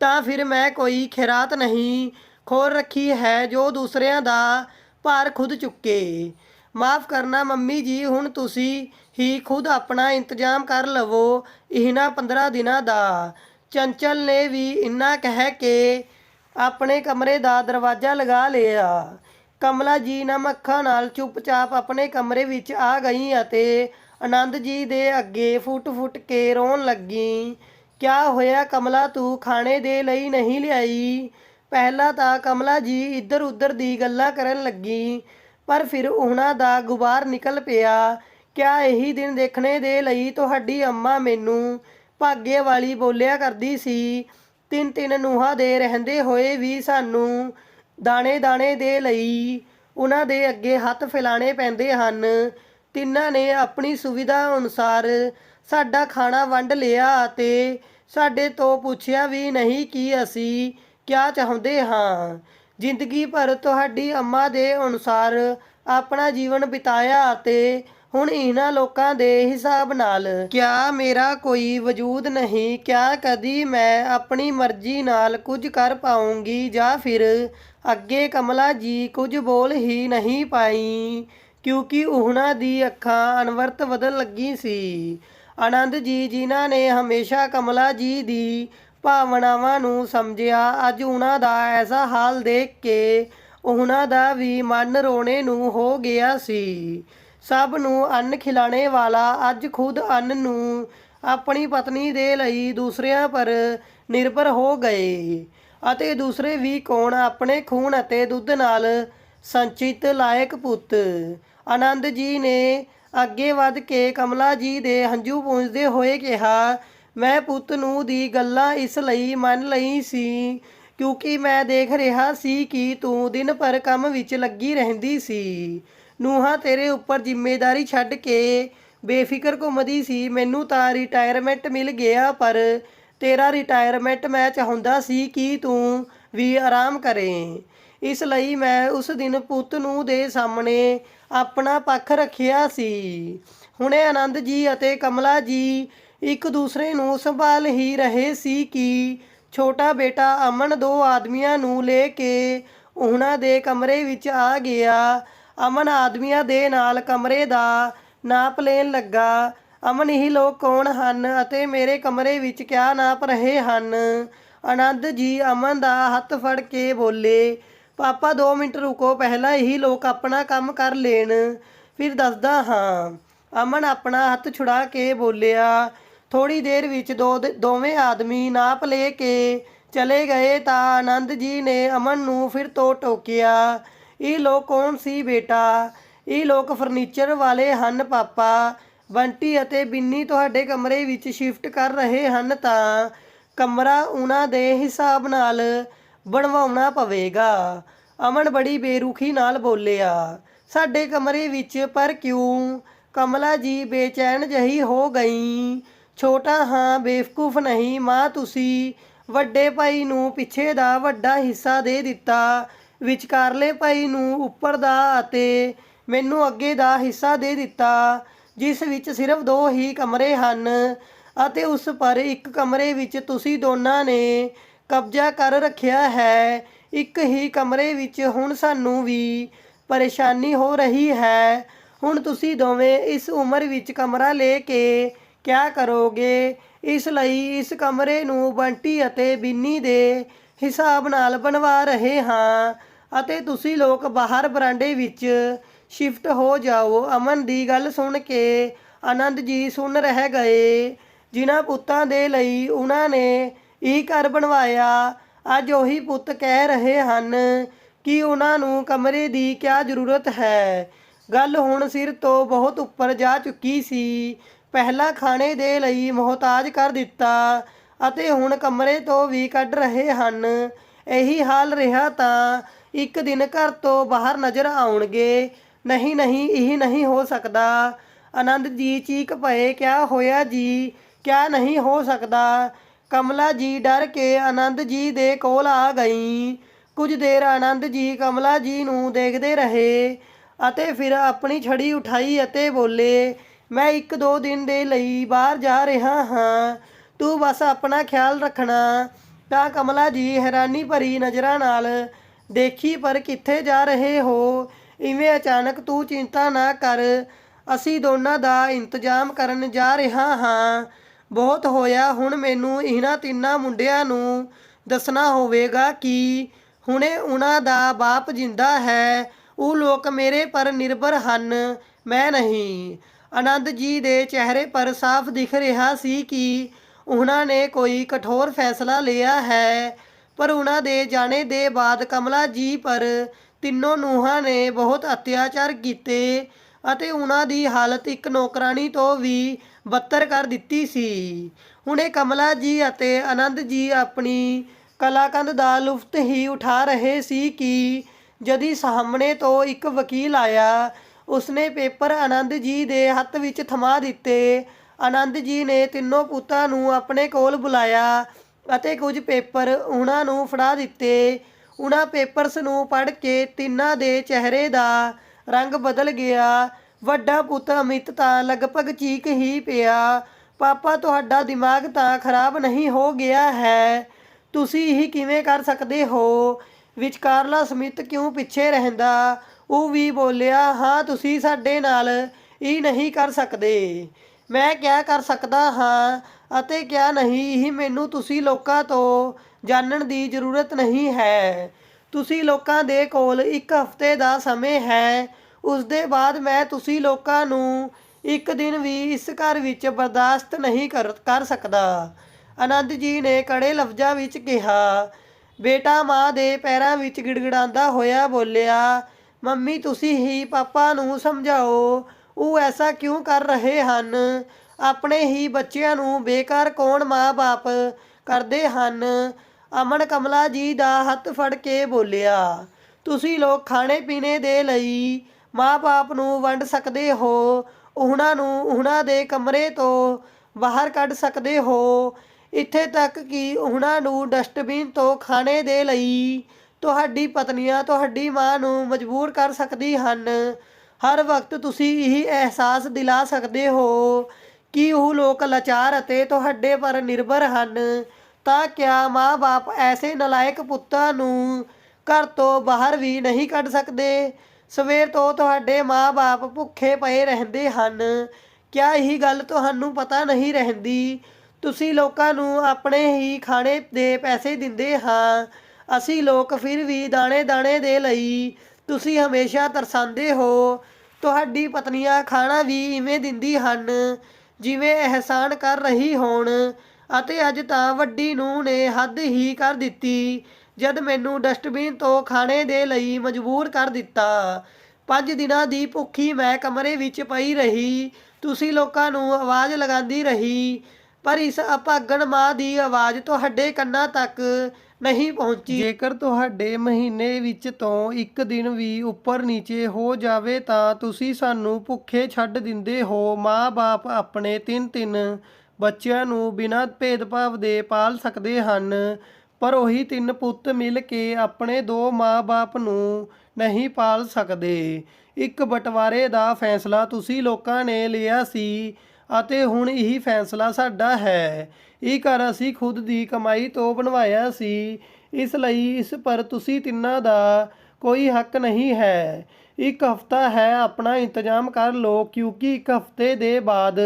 ਤਾਂ ਫਿਰ ਮੈਂ ਕੋਈ ਖੈਰਾਤ ਨਹੀਂ ਖੋਰ ਰੱਖੀ ਹੈ ਜੋ ਦੂਸਰਿਆਂ ਦਾ ਭਾਰ ਖੁਦ ਚੁੱਕੇ। ਮਾਫ ਕਰਨਾ ਮੰਮੀ ਜੀ, ਹੁਣ ਤੁਸੀਂ ਹੀ ਖੁਦ ਆਪਣਾ ਇੰਤਜ਼ਾਮ ਕਰ ਲਵੋ ਇਹਨਾਂ 15 ਦਿਨਾਂ ਦਾ। ਚੰਚਲ ਨੇ ਵੀ ਇੰਨਾ ਕਹਿ ਕੇ ਆਪਣੇ ਕਮਰੇ ਦਾ ਦਰਵਾਜ਼ਾ ਲਗਾ ਲਿਆ। ਕਮਲਾ ਜੀ ਨਮੱਖਾਂ ਨਾਲ ਚੁੱਪਚਾਪ ਆਪਣੇ ਕਮਰੇ ਵਿੱਚ ਆ ਗਈ ਅਤੇ ਆਨੰਦ ਜੀ ਦੇ ਅੱਗੇ ਫੁੱਟ-ਫੁੱਟ ਕੇ ਰੋਣ ਲੱਗੀ। ਕਿਆ ਹੋਇਆ ਕਮਲਾ, ਤੂੰ ਖਾਣੇ ਦੇ ਲਈ ਨਹੀਂ ਲਿਆਈ? ਪਹਿਲਾਂ ਤਾਂ ਕਮਲਾ ਜੀ ਇੱਧਰ ਉੱਧਰ ਦੀ ਗੱਲਾਂ ਕਰਨ ਲੱਗੀ, ਪਰ ਫਿਰ ਉਹਨਾਂ ਦਾ ਗੁਬਾਰ ਨਿਕਲ ਪਿਆ। ਕਿਆ ਇਹੀ ਦਿਨ ਦੇਖਣੇ ਦੇ ਲਈ ਤੁਹਾਡੀ ਅੰਮਾ ਮੈਨੂੰ ਭਾਗੇ ਵਾਲੀ ਬੋਲਿਆ ਕਰਦੀ ਸੀ। ਤਿੰਨ ਤਿੰਨ ਨੂਹਾਂ ਦੇ ਰਹਿੰਦੇ ਹੋਏ ਵੀ ਸਾਨੂੰ ਦਾਣੇ ਦਾਣੇ ਦੇ ਲਈ ਉਹਨਾਂ ਦੇ ਅੱਗੇ ਹੱਥ ਫੈਲਾਣੇ ਪੈਂਦੇ ਹਨ। ਤਿੰਨਾਂ ਨੇ ਆਪਣੀ ਸੁਵਿਧਾ ਅਨੁਸਾਰ ਸਾਡਾ ਖਾਣਾ ਵੰਡ ਲਿਆ ਅਤੇ ਸਾਡੇ ਤੋਂ ਪੁੱਛਿਆ ਵੀ ਨਹੀਂ ਕਿ ਅਸੀਂ ਕਿਆ ਚਾਹੁੰਦੇ ਹਾਂ। ਜ਼ਿੰਦਗੀ ਭਰ ਤੁਹਾਡੀ ਅੰਮਾ ਦੇ ਅਨੁਸਾਰ ਆਪਣਾ ਜੀਵਨ ਬਿਤਾਇਆ ਅਤੇ ਹੁਣ ਇਹਨਾਂ ਲੋਕਾਂ ਦੇ ਹਿਸਾਬ ਨਾਲ ਕਿਆ ਮੇਰਾ ਕੋਈ ਵਜੂਦ ਨਹੀਂ, ਕਿਆ ਕਦੀ ਮੈਂ ਆਪਣੀ ਮਰਜ਼ੀ ਨਾਲ ਕੁਝ ਕਰ ਪਾਉਂਗੀ ਜਾਂ ਫਿਰ ਅੱਗੇ ਕਮਲਾ ਜੀ ਕੁਝ ਬੋਲ ਹੀ ਨਹੀਂ ਪਾਈ। ਕਿਉਂਕਿ ਉਹਨਾਂ ਦੀ ਅੱਖਾਂ ਅਨਵਰਤ ਬਦਲ ਲੱਗੀ ਸੀ। ਆਨੰਦ ਜੀ ਜਿਨ੍ਹਾਂ ਨੇ ਹਮੇਸ਼ਾ ਕਮਲਾ ਜੀ ਦੀ ਭਾਵਨਾਵਾਂ ਨੂੰ ਸਮਝਿਆ, ਅੱਜ ਉਹਨਾਂ ਦਾ ਐਸਾ ਹਾਲ ਦੇਖ ਕੇ ਉਹਨਾਂ ਦਾ ਵੀ ਮਨ ਰੋਣੇ ਨੂੰ ਹੋ ਗਿਆ ਸੀ। ਸਭ ਨੂੰ ਅੰਨ ਖਿਲਾਣੇ ਵਾਲਾ, ਅੱਜ ਖੁਦ ਅੰਨ ਨੂੰ ਆਪਣੀ ਪਤਨੀ ਦੇ ਲਈ ਦੂਸਰਿਆਂ ਪਰ ਨਿਰਭਰ ਹੋ ਗਏ। ਅਤੇ ਦੂਸਰੇ ਵੀ ਕੌਣ ਆਪਣੇ ਖੂਨ ਅਤੇ ਦੁੱਧ ਨਾਲ ਸੰਚਿਤ ਲਾਇਕ ਪੁੱਤ? ਆਨੰਦ ਜੀ ਨੇ ਅੱਗੇ ਵੱਧ ਕੇ ਕਮਲਾ ਜੀ ਦੇ ਹੰਝੂ ਪੂੰਝਦੇ ਹੋਏ ਕਿਹਾ, ਮੈਂ ਪੁੱਤ ਨੂੰ ਦੀ ਗੱਲਾਂ ਇਸ ਲਈ ਮੰਨ ਲਈ ਸੀ, ਕਿਉਂਕਿ ਮੈਂ ਦੇਖ ਰਿਹਾ ਸੀ ਕਿ ਤੂੰ ਦਿਨ ਭਰ ਕੰਮ ਵਿੱਚ ਲੱਗੀ ਰਹਿੰਦੀ ਸੀ। ਨੂੰਹਾਂ, ਤੇਰੇ ਉੱਪਰ ਜ਼ਿੰਮੇਵਾਰੀ ਛੱਡ ਕੇ ਬੇਫਿਕਰ ਘੁੰਮਦੀ ਸੀ। ਮੈਨੂੰ ਤਾਂ ਰਿਟਾਇਰਮੈਂਟ ਮਿਲ ਗਿਆ, ਪਰ ਤੇਰਾ ਰਿਟਾਇਰਮੈਂਟ ਮੈਂ ਚਾਹੁੰਦਾ ਸੀ ਕਿ ਤੂੰ ਵੀ ਆਰਾਮ ਕਰੇ। ਇਸ ਲਈ ਮੈਂ ਉਸ ਦਿਨ ਪੁੱਤ ਨੂੰ ਦੇ ਸਾਹਮਣੇ ਆਪਣਾ ਪੱਖ ਰੱਖਿਆ ਸੀ। ਹੁਣੇ ਆਨੰਦ ਜੀ ਅਤੇ ਕਮਲਾ ਜੀ ਇੱਕ ਦੂਸਰੇ ਨੂੰ ਸੰਭਾਲ ਹੀ ਰਹੇ ਸੀ ਕਿ ਛੋਟਾ ਬੇਟਾ ਅਮਨ ਦੋ ਆਦਮੀਆਂ ਨੂੰ ਲੈ ਕੇ ਉਹਨਾਂ ਦੇ ਕਮਰੇ ਵਿੱਚ ਆ ਗਿਆ। ਅਮਨ ਆਦਮੀਆਂ ਦੇ ਨਾਲ ਕਮਰੇ ਦਾ ਨਾਪ ਲੈਣ ਲੱਗਾ। ਅਮਨ ਇਹ ਲੋਕ ਕੌਣ ਹਨ ਅਤੇ ਮੇਰੇ ਕਮਰੇ ਵਿੱਚ ਕਿਆ ਨਾਪ ਰਹੇ ਹਨ? ਆਨੰਦ ਜੀ ਅਮਨ ਦਾ ਹੱਥ ਫੜ ਕੇ ਬੋਲੇ, ਪਾਪਾ 2 ਮਿੰਟ ਰੁਕੋ, ਪਹਿਲਾਂ ਇਹੀ ਲੋਕ ਆਪਣਾ ਕੰਮ ਕਰ ਲੈਣ। ਫਿਰ ਦੱਸਦਾ ਹਾਂ। ਅਮਨ ਆਪਣਾ ਹੱਥ ਛੁਡਾ ਕੇ ਬੋਲਿਆ ਥੋੜੀ ਦੇਰ ਵਿੱਚ ਦੋ, ਦੋਵੇਂ ਆਦਮੀ ਨਾਪ ਲੈ ਕੇ ਚਲੇ ਗਏ ਤਾਂ ਆਨੰਦ ਜੀ ਨੇ ਅਮਨ ਨੂੰ ਫਿਰ ਤੋਂ ਟੋਕਿਆ। ਇਹ ਲੋਕ ਕੌਣ ਸੀ ਬੇਟਾ? ਇਹ ਲੋਕ ਫਰਨੀਚਰ ਵਾਲੇ ਹਨ ਪਾਪਾ। ਬੰਟੀ ਅਤੇ ਬਿੰਨੀ ਤੁਹਾਡੇ ਕਮਰੇ ਵਿੱਚ ਸ਼ਿਫਟ ਕਰ ਰਹੇ ਹਨ ਤਾਂ ਕਮਰਾ ਉਹਨਾਂ ਦੇ ਹਿਸਾਬ ਨਾਲ ਬਣਵਾਉਣਾ ਪਵੇਗਾ। ਅਮਨ ਬੜੀ ਬੇਰੁਖੀ ਨਾਲ ਬੋਲਿਆ, ਸਾਡੇ ਕਮਰੇ ਵਿੱਚ, ਪਰ ਕਿਉਂ? ਕਮਲਾ ਜੀ ਬੇਚੈਨ ਜਹੀ ਹੋ ਗਈ। ਛੋਟਾ ਹਾਂ, ਬੇਵਕੂਫ ਨਹੀਂ ਮਾਂ ਤੁਸੀਂ। ਵੱਡੇ ਭਾਈ ਨੂੰ ਪਿੱਛੇ ਦਾ ਵੱਡਾ ਹਿੱਸਾ ਦੇ ਦਿੱਤਾ। ਵਿਚਕਾਰਲੇ ਭਾਈ ਨੂੰ ਉੱਪਰ ਦਾ ਅਤੇ ਮੈਨੂੰ ਅੱਗੇ ਦਾ ਹਿੱਸਾ ਦੇ ਦਿੱਤਾ, ਜਿਸ ਵਿੱਚ ਸਿਰਫ ਦੋ ਹੀ ਕਮਰੇ ਹਨ ਅਤੇ ਉਸ ਪਰ ਇੱਕ ਕਮਰੇ ਵਿੱਚ ਤੁਸੀਂ ਦੋਨਾਂ ਨੇ ਕਬਜ਼ਾ ਕਰ ਰੱਖਿਆ ਹੈ। ਇੱਕ ਹੀ ਕਮਰੇ ਵਿੱਚ ਹੁਣ ਸਾਨੂੰ ਵੀ ਪਰੇਸ਼ਾਨੀ ਹੋ ਰਹੀ ਹੈ। ਹੁਣ ਤੁਸੀਂ ਦੋਵੇਂ ਇਸ ਉਮਰ ਵਿੱਚ ਕਮਰਾ ਲੈ ਕੇ ਕਿਆ ਕਰੋਗੇ? ਇਸ ਲਈ ਇਸ ਕਮਰੇ ਨੂੰ ਬੰਟੀ ਅਤੇ ਬਿੰਨੀ ਦੇ ਹਿਸਾਬ ਨਾਲ ਬਣਵਾ ਰਹੇ ਹਾਂ। ਅਤੇ ਤੁਸੀਂ ਲੋਕ ਬਾਹਰ ਬਰਾਂਡੇ ਵਿੱਚ ਸ਼ਿਫਟ ਹੋ ਜਾਓ। ਅਮਨ ਦੀ ਗੱਲ ਸੁਣ ਕੇ ਆਨੰਦ ਜੀ ਸੁਣ ਰਹਿ ਗਏ। ਜਿਨ੍ਹਾਂ ਪੁੱਤਾਂ ਦੇ ਲਈ ਉਹਨਾਂ ਨੇ ਇਹ ਘਰ ਬਣਵਾਇਆ, ਅੱਜ ਉਹੀ ਪੁੱਤ ਕਹਿ ਰਹੇ ਹਨ ਕਿ ਉਹਨਾਂ ਨੂੰ ਕਮਰੇ ਦੀ ਕਿਆ ਜ਼ਰੂਰਤ ਹੈ। ਗੱਲ ਹੁਣ ਸਿਰ ਤੋਂ ਬਹੁਤ ਉੱਪਰ ਜਾ ਚੁੱਕੀ ਸੀ। ਪਹਿਲਾਂ ਖਾਣੇ ਦੇ ਲਈ ਮੁਹਤਾਜ ਕਰ ਦਿੱਤਾ ਅਤੇ ਹੁਣ ਕਮਰੇ ਤੋਂ ਵੀ ਕੱਢ ਰਹੇ ਹਨ। ਇਹੀ ਹਾਲ ਰਿਹਾ ਤਾਂ ਇੱਕ ਦਿਨ ਘਰ ਤੋਂ ਬਾਹਰ ਨਜ਼ਰ ਆਉਣਗੇ। ਨਹੀਂ ਨਹੀਂ, ਇਹ ਨਹੀਂ ਹੋ ਸਕਦਾ। ਆਨੰਦ ਜੀ ਚੀਕ ਪਏ, ਕਿਆ ਹੋਇਆ ਜੀ? ਕਿਆ ਨਹੀਂ ਹੋ ਸਕਦਾ? ਕਮਲਾ ਜੀ ਡਰ ਕੇ ਆਨੰਦ ਜੀ ਦੇ ਕੋਲ ਆ ਗਈ। ਕੁਝ ਦੇਰ ਆਨੰਦ ਜੀ ਕਮਲਾ ਜੀ ਨੂੰ ਦੇਖਦੇ ਰਹੇ ਅਤੇ ਫਿਰ ਆਪਣੀ ਛੜੀ ਉਠਾਈ ਅਤੇ ਬੋਲੇ, ਮੈਂ ਇੱਕ ਦੋ ਦਿਨ ਦੇ ਲਈ ਬਾਹਰ ਜਾ ਰਿਹਾ ਹਾਂ। ਤੂੰ ਬਸ ਆਪਣਾ ਖਿਆਲ ਰੱਖਣਾ। ਤਾਂ ਕਮਲਾ ਜੀ ਹੈਰਾਨੀ ਭਰੀ ਨਜ਼ਰਾਂ ਨਾਲ ਦੇਖੀ ਪਰ ਕਿੱਥੇ ਜਾ ਰਹੇ ਹੋ? ਇਵੇਂ ਅਚਾਨਕ ਤੂੰ ਚਿੰਤਾ ਨਾ ਕਰ। ਅਸੀਂ ਦੋਨਾਂ ਦਾ ਇੰਤਜ਼ਾਮ ਕਰਨ ਜਾ ਰਿਹਾ ਹਾਂ। ਬਹੁਤ ਹੋਇਆ, ਹੁਣ ਮੈਨੂੰ ਇਹਨਾਂ ਤਿੰਨਾਂ ਮੁੰਡਿਆਂ ਨੂੰ ਦੱਸਣਾ ਹੋਵੇਗਾ ਕਿ ਹੁਣੇ ਉਹਨਾਂ ਦਾ ਬਾਪ ਜਿੰਦਾ ਹੈ, ਉਹ ਲੋਕ ਮੇਰੇ ਪਰ ਨਿਰਭਰ ਹਨ, ਮੈਂ ਨਹੀਂ। ਆਨੰਦ ਜੀ ਦੇ ਚਿਹਰੇ ਪਰ ਸਾਫ਼ ਦਿਖ ਰਿਹਾ ਸੀ ਕਿ ਉਹਨਾਂ ਨੇ ਕੋਈ ਕਠੋਰ ਫੈਸਲਾ ਲਿਆ ਹੈ। ਪਰ ਉਹਨਾਂ ਦੇ ਜਾਣੇ ਦੇ ਬਾਅਦ ਕਮਲਾ ਜੀ ਪਰ ਤਿੰਨੋਂ ਨੂਹਾਂ ਨੇ ਬਹੁਤ ਅਤਿਆਚਾਰ ਕੀਤੇ ਅਤੇ ਉਹਨਾਂ ਦੀ ਹਾਲਤ ਇੱਕ ਨੌਕਰਾਨੀ ਤੋਂ ਵੀ ਬੱਤਰ ਕਰ ਦਿੱਤੀ ਸੀ। ਹੁਣੇ ਕਮਲਾ ਜੀ ਅਤੇ ਆਨੰਦ ਜੀ ਆਪਣੀ ਕਲਾਕੰਦ ਦਾ ਲੁਫਤ ਹੀ ਉਠਾ ਰਹੇ ਸੀ ਕਿ ਜਦੀ ਸਾਹਮਣੇ ਤੋਂ ਇੱਕ ਵਕੀਲ ਆਇਆ, ਉਸਨੇ ਪੇਪਰ ਆਨੰਦ ਜੀ ਦੇ ਹੱਥ ਵਿੱਚ ਥਮਾ ਦਿੱਤੇ। ਆਨੰਦ ਜੀ ਨੇ ਤਿੰਨੋਂ ਪੁੱਤਾਂ ਨੂੰ ਆਪਣੇ ਕੋਲ ਬੁਲਾਇਆ ਅਤੇ ਕੁਝ ਪੇਪਰ ਉਹਨਾਂ ਨੂੰ ਫੜਾ ਦਿੱਤੇ। ਉਹਨਾਂ ਪੇਪਰਸ ਨੂੰ ਪੜ੍ਹ ਕੇ ਤਿੰਨਾਂ ਦੇ ਚਿਹਰੇ ਦਾ ਰੰਗ ਬਦਲ ਗਿਆ। ਵੱਡਾ ਪੁੱਤ ਅਮਿਤ ਤਾਂ ਲਗਭਗ ਚੀਕ ਹੀ ਪਿਆ। ਪਾਪਾ, ਤੁਹਾਡਾ ਦਿਮਾਗ ਤਾਂ ਖਰਾਬ ਨਹੀਂ ਹੋ ਗਿਆ ਹੈ। ਤੁਸੀਂ ਹੀ ਕਿਵੇਂ ਕਰ ਸਕਦੇ ਹੋ ਵਿਚਕਾਰਲਾ ਸਮਿਤ ਕਿਉਂ ਪਿੱਛੇ ਰਹਿੰਦਾ? ਉਹ ਵੀ ਬੋਲਿਆ, ਹਾਂ, ਤੁਸੀਂ ਸਾਡੇ ਨਾਲ ਇਹ ਨਹੀਂ ਕਰ ਸਕਦੇ। ਮੈਂ ਕਿਆ ਕਰ ਸਕਦਾ ਹਾਂ? ਅਤੇ ਕਿਆ ਨਹੀਂ ਇਹ ਮੈਨੂੰ ਤੁਸੀਂ ਲੋਕਾਂ ਤੋਂ ਜਾਣਨ ਦੀ ਜ਼ਰੂਰਤ ਨਹੀਂ ਹੈ। ਤੁਸੀਂ ਲੋਕਾਂ ਦੇ ਕੋਲ ਇੱਕ ਹਫ਼ਤੇ ਦਾ ਸਮੇਂ ਹੈ। ਉਸ ਦੇ ਬਾਅਦ ਮੈਂ ਤੁਸੀਂ ਲੋਕਾਂ ਨੂੰ ਇੱਕ ਦਿਨ ਵੀ ਇਸ ਘਰ ਵਿੱਚ ਬਰਦਾਸ਼ਤ ਨਹੀਂ ਕਰ ਕਰ ਸਕਦਾ। ਆਨੰਦ ਜੀ ਨੇ ਕੜੇ ਲਫ਼ਜ਼ਾਂ ਵਿੱਚ ਕਿਹਾ, ਬੇਟਾ ਮਾਂ ਦੇ ਪੈਰਾਂ ਵਿੱਚ ਗਿੜਗੜਾਉਂਦਾ ਹੋਇਆ ਬੋਲਿਆ, ਮੰਮੀ ਤੁਸੀਂ ਹੀ ਪਾਪਾ ਨੂੰ ਸਮਝਾਓ, ਉਹ ਐਸਾ ਕਿਉਂ ਕਰ ਰਹੇ ਹਨ? ਆਪਣੇ ਹੀ ਬੱਚਿਆਂ ਨੂੰ ਬੇਕਾਰ ਕੌਣ ਮਾਂ-ਬਾਪ ਕਰਦੇ ਹਨ? ਅਮਨ ਕਮਲਾ ਜੀ ਦਾ ਹੱਥ ਫੜ ਕੇ ਬੋਲਿਆ, ਤੁਸੀਂ ਲੋਕ ਖਾਣੇ ਪੀਣੇ ਦੇ ਲਈ ਮਾਂ-ਬਾਪ ਨੂੰ ਵੰਡ ਸਕਦੇ ਹੋ? ਉਹਨਾਂ ਨੂੰ ਉਹਨਾਂ ਦੇ ਕਮਰੇ ਤੋਂ ਬਾਹਰ ਕੱਢ ਸਕਦੇ ਹੋ? ਇੱਥੇ ਤੱਕ ਕਿ ਉਹਨਾਂ ਨੂੰ ਡਸਟਬਿਨ ਤੋਂ ਖਾਣੇ ਦੇ ਲਈ ਤੁਹਾਡੀ ਪਤਨੀਆਂ, ਤੁਹਾਡੀ ਮਾਂ ਨੂੰ ਮਜਬੂਰ ਕਰ ਸਕਦੀ ਹਨ। ਹਰ ਵਕਤ ਤੁਸੀਂ ਇਹ ਅਹਿਸਾਸ ਦਿਲਾ ਸਕਦੇ ਹੋ ਕਿ ਉਹ ਲੋਕ ਲਾਚਾਰ ਅਤੇ ਤੁਹਾਡੇ ਪਰ ਨਿਰਭਰ ਹਨ? ਤਾਂ ਕਿਆ ਮਾਂ-ਬਾਪ ਐਸੇ ਨਲਾਇਕ ਪੁੱਤਾਂ ਨੂੰ ਘਰ ਤੋਂ ਬਾਹਰ ਵੀ ਨਹੀਂ ਕੱਢ ਸਕਦੇ? ਸਵੇਰ ਤੋਂ ਤੁਹਾਡੇ ਮਾਂ-ਬਾਪ ਭੁੱਖੇ ਪਏ ਰਹਿੰਦੇ ਹਨ। ਕਿਆ ਇਹ ਗੱਲ ਤੁਹਾਨੂੰ ਪਤਾ ਨਹੀਂ ਰਹਿੰਦੀ? ਤੁਸੀਂ ਲੋਕਾਂ ਨੂੰ ਆਪਣੇ ਹੀ ਖਾਣੇ ਦੇ ਪੈਸੇ ਦਿੰਦੇ ਹਾਂ। ਅਸੀਂ ਲੋਕ ਫਿਰ ਵੀ ਦਾਣੇ-ਦਾਣੇ ਦੇ ਲਈ ਤੁਸੀਂ ਹਮੇਸ਼ਾ ਤਰਸਾਉਂਦੇ ਹੋ। ਤੁਹਾਡੀ ਪਤਨੀਆਂ ਖਾਣਾ ਵੀ ਇਵੇਂ ਦਿੰਦੀ ਹਨ। ਜਿਵੇਂ ਅਹਿਸਾਨ ਕਰ ਰਹੀ ਹੋਣ ਅਤੇ ਅੱਜ ਤਾਂ ਵੱਡੀ ਨੂੰ ਨੇ ਹੱਦ ਹੀ ਕਰ ਦਿੱਤੀ, ਜਦ ਮੈਨੂੰ ਡਸਟਬਿਨ ਤੋਂ ਖਾਣੇ ਦੇ ਲਈ ਮਜਬੂਰ ਕਰ ਦਿੱਤਾ। ਪੰਜ ਦਿਨਾਂ ਦੀ ਭੁੱਖੀ ਮੈਂ ਕਮਰੇ ਵਿੱਚ ਪਈ ਰਹੀ, ਤੁਸੀਂ ਲੋਕਾਂ ਨੂੰ ਆਵਾਜ਼ ਲਗਾਉਂਦੀ ਰਹੀ, ਪਰ ਇਸ ਅਭਾਗਣ ਮਾਂ ਦੀ ਆਵਾਜ਼ ਤੁਹਾਡੇ ਕੰਨਾਂ ਤੱਕ ਨਹੀਂ ਪਹੁੰਚੀ। ਜੇਕਰ ਤੁਹਾਡੇ ਮਹੀਨੇ ਵਿੱਚ ਤੋਂ ਇੱਕ ਦਿਨ ਵੀ ਉੱਪਰ ਨੀਚੇ ਹੋ ਜਾਵੇ ਤਾਂ ਤੁਸੀਂ ਸਾਨੂੰ ਭੁੱਖੇ ਛੱਡ ਦਿੰਦੇ ਹੋ। ਮਾਂ-ਬਾਪ ਆਪਣੇ ਤਿੰਨ ਤਿੰਨ ਬੱਚਿਆਂ ਨੂੰ ਬਿਨਾਂ ਭੇਦਭਾਵ ਦੇ ਪਾਲ ਸਕਦੇ ਹਨ, ਪਰ ਉਹੀ ਤਿੰਨ ਪੁੱਤ ਮਿਲ ਕੇ ਆਪਣੇ ਦੋ ਮਾਂ-ਬਾਪ ਨੂੰ ਨਹੀਂ ਪਾਲ ਸਕਦੇ। ਇੱਕ ਬਟਵਾਰੇ ਦਾ ਫੈਸਲਾ ਤੁਸੀਂ ਲੋਕਾਂ ਨੇ ਲਿਆ ਸੀ। ਅਤੇ ਹੁਣ ਇਹੀ ਫੈਸਲਾ ਸਾਡਾ ਹੈ। ਇਹ ਘਰ ਅਸੀਂ ਖੁਦ ਦੀ ਕਮਾਈ ਤੋਂ ਬਣਵਾਇਆ ਸੀ। ਇਸ ਲਈ ਇਸ ਪਰ ਤੁਸੀਂ ਤਿੰਨਾਂ ਦਾ ਕੋਈ ਹੱਕ ਨਹੀਂ ਹੈ। ਇੱਕ ਹਫਤਾ ਹੈ, ਆਪਣਾ ਇੰਤਜ਼ਾਮ ਕਰ ਲਓ, ਕਿਉਂਕਿ ਇੱਕ ਹਫ਼ਤੇ ਦੇ ਬਾਅਦ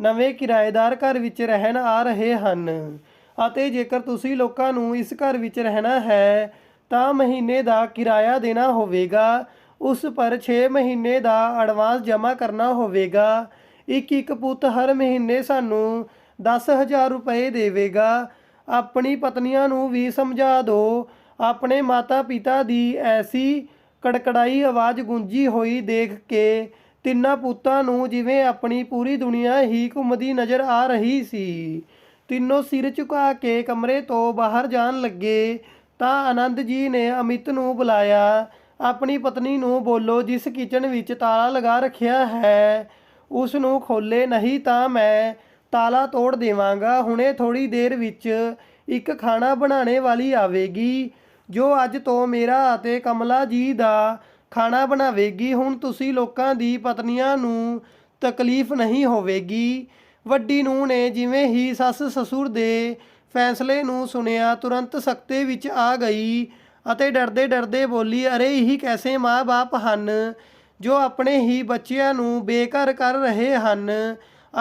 ਨਵੇਂ ਕਿਰਾਏਦਾਰ ਘਰ ਵਿੱਚ ਰਹਿਣ ਆ ਰਹੇ ਹਨ। ਅਤੇ ਜੇਕਰ ਤੁਸੀਂ ਲੋਕਾਂ ਨੂੰ ਇਸ ਘਰ ਵਿੱਚ ਰਹਿਣਾ ਹੈ, ਤਾਂ ਮਹੀਨੇ ਦਾ ਕਿਰਾਇਆ ਦੇਣਾ ਹੋਵੇਗਾ। ਉਸ ਪਰ 6 ਮਹੀਨੇ ਦਾ ਐਡਵਾਂਸ ਜਮ੍ਹਾਂ ਕਰਨਾ ਹੋਵੇਗਾ। ਇੱਕ ਇੱਕ ਪੁੱਤ ਹਰ ਮਹੀਨੇ ਸਾਨੂੰ 10000 ਰੁਪਏ ਦੇਵੇਗਾ। ਆਪਣੀ ਪਤਨੀਆਂ ਨੂੰ ਵੀ ਸਮਝਾ ਦਿਓ ਆਪਣੇ ਮਾਤਾ ਪਿਤਾ ਦੀ ਐਸੀ ਕੜਕੜਾਈ ਆਵਾਜ਼ ਗੂੰਜੀ ਹੋਈ ਦੇਖ ਕੇ ਤਿੰਨਾਂ ਪੁੱਤਾਂ ਨੂੰ ਜਿਵੇਂ ਆਪਣੀ ਪੂਰੀ ਦੁਨੀਆ ਹੀ ਘੁੰਮਦੀ ਨਜ਼ਰ ਆ ਰਹੀ ਸੀ। ਤਿੰਨੋਂ ਸਿਰ ਝੁਕਾ ਕੇ ਕਮਰੇ ਤੋਂ ਬਾਹਰ ਜਾਣ ਲੱਗੇ ਤਾਂ ਆਨੰਦ ਜੀ ਨੇ ਅਮਿਤ ਨੂੰ ਬੁਲਾਇਆ। ਆਪਣੀ ਪਤਨੀ ਨੂੰ ਬੋਲੋ, ਜਿਸ ਕਿਚਨ ਵਿੱਚ ਤਾਲਾ ਲਗਾ ਰੱਖਿਆ ਹੈ ਉਸ ਨੂੰ ਖੋਲੇ ਨਹੀਂ ਤਾਂ ਮੈਂ ਤਾਲਾ ਤੋੜ ਦੇਵਾਂਗਾ। ਹੁਣੇ ਥੋੜੀ ਦੇਰ ਵਿੱਚ ਇੱਕ ਖਾਣਾ ਬਣਾਉਣੇ ਵਾਲੀ ਆਵੇਗੀ, ਜੋ ਅੱਜ ਤੋਂ ਮੇਰਾ ਅਤੇ ਕਮਲਾ ਜੀ ਦਾ ਖਾਣਾ ਬਣਾਵੇਗੀ। ਹੁਣ ਤੁਸੀਂ ਲੋਕਾਂ ਦੀ ਪਤਨੀਆਂ ਨੂੰ ਤਕਲੀਫ ਨਹੀਂ ਹੋਵੇਗੀ। ਵੱਡੀ ਨੂੰ ਨੇ ਜਿਵੇਂ ਹੀ ਸੱਸ ਸਸੁਰ ਦੇ ਫੈਸਲੇ ਨੂੰ ਸੁਣਿਆ, ਤੁਰੰਤ ਸਖਤੇ ਵਿੱਚ ਆ ਗਈ ਅਤੇ ਡਰਦੇ ਡਰਦੇ ਬੋਲੀ, ਅਰੇ, ਇਹੀ ਕੈਸੇ ਮਾਂ-ਬਾਪ ਹਨ? ਜੋ ਆਪਣੇ ਹੀ ਬੱਚਿਆਂ ਨੂੰ ਬੇਘਰ ਕਰ ਰਹੇ ਹਨ।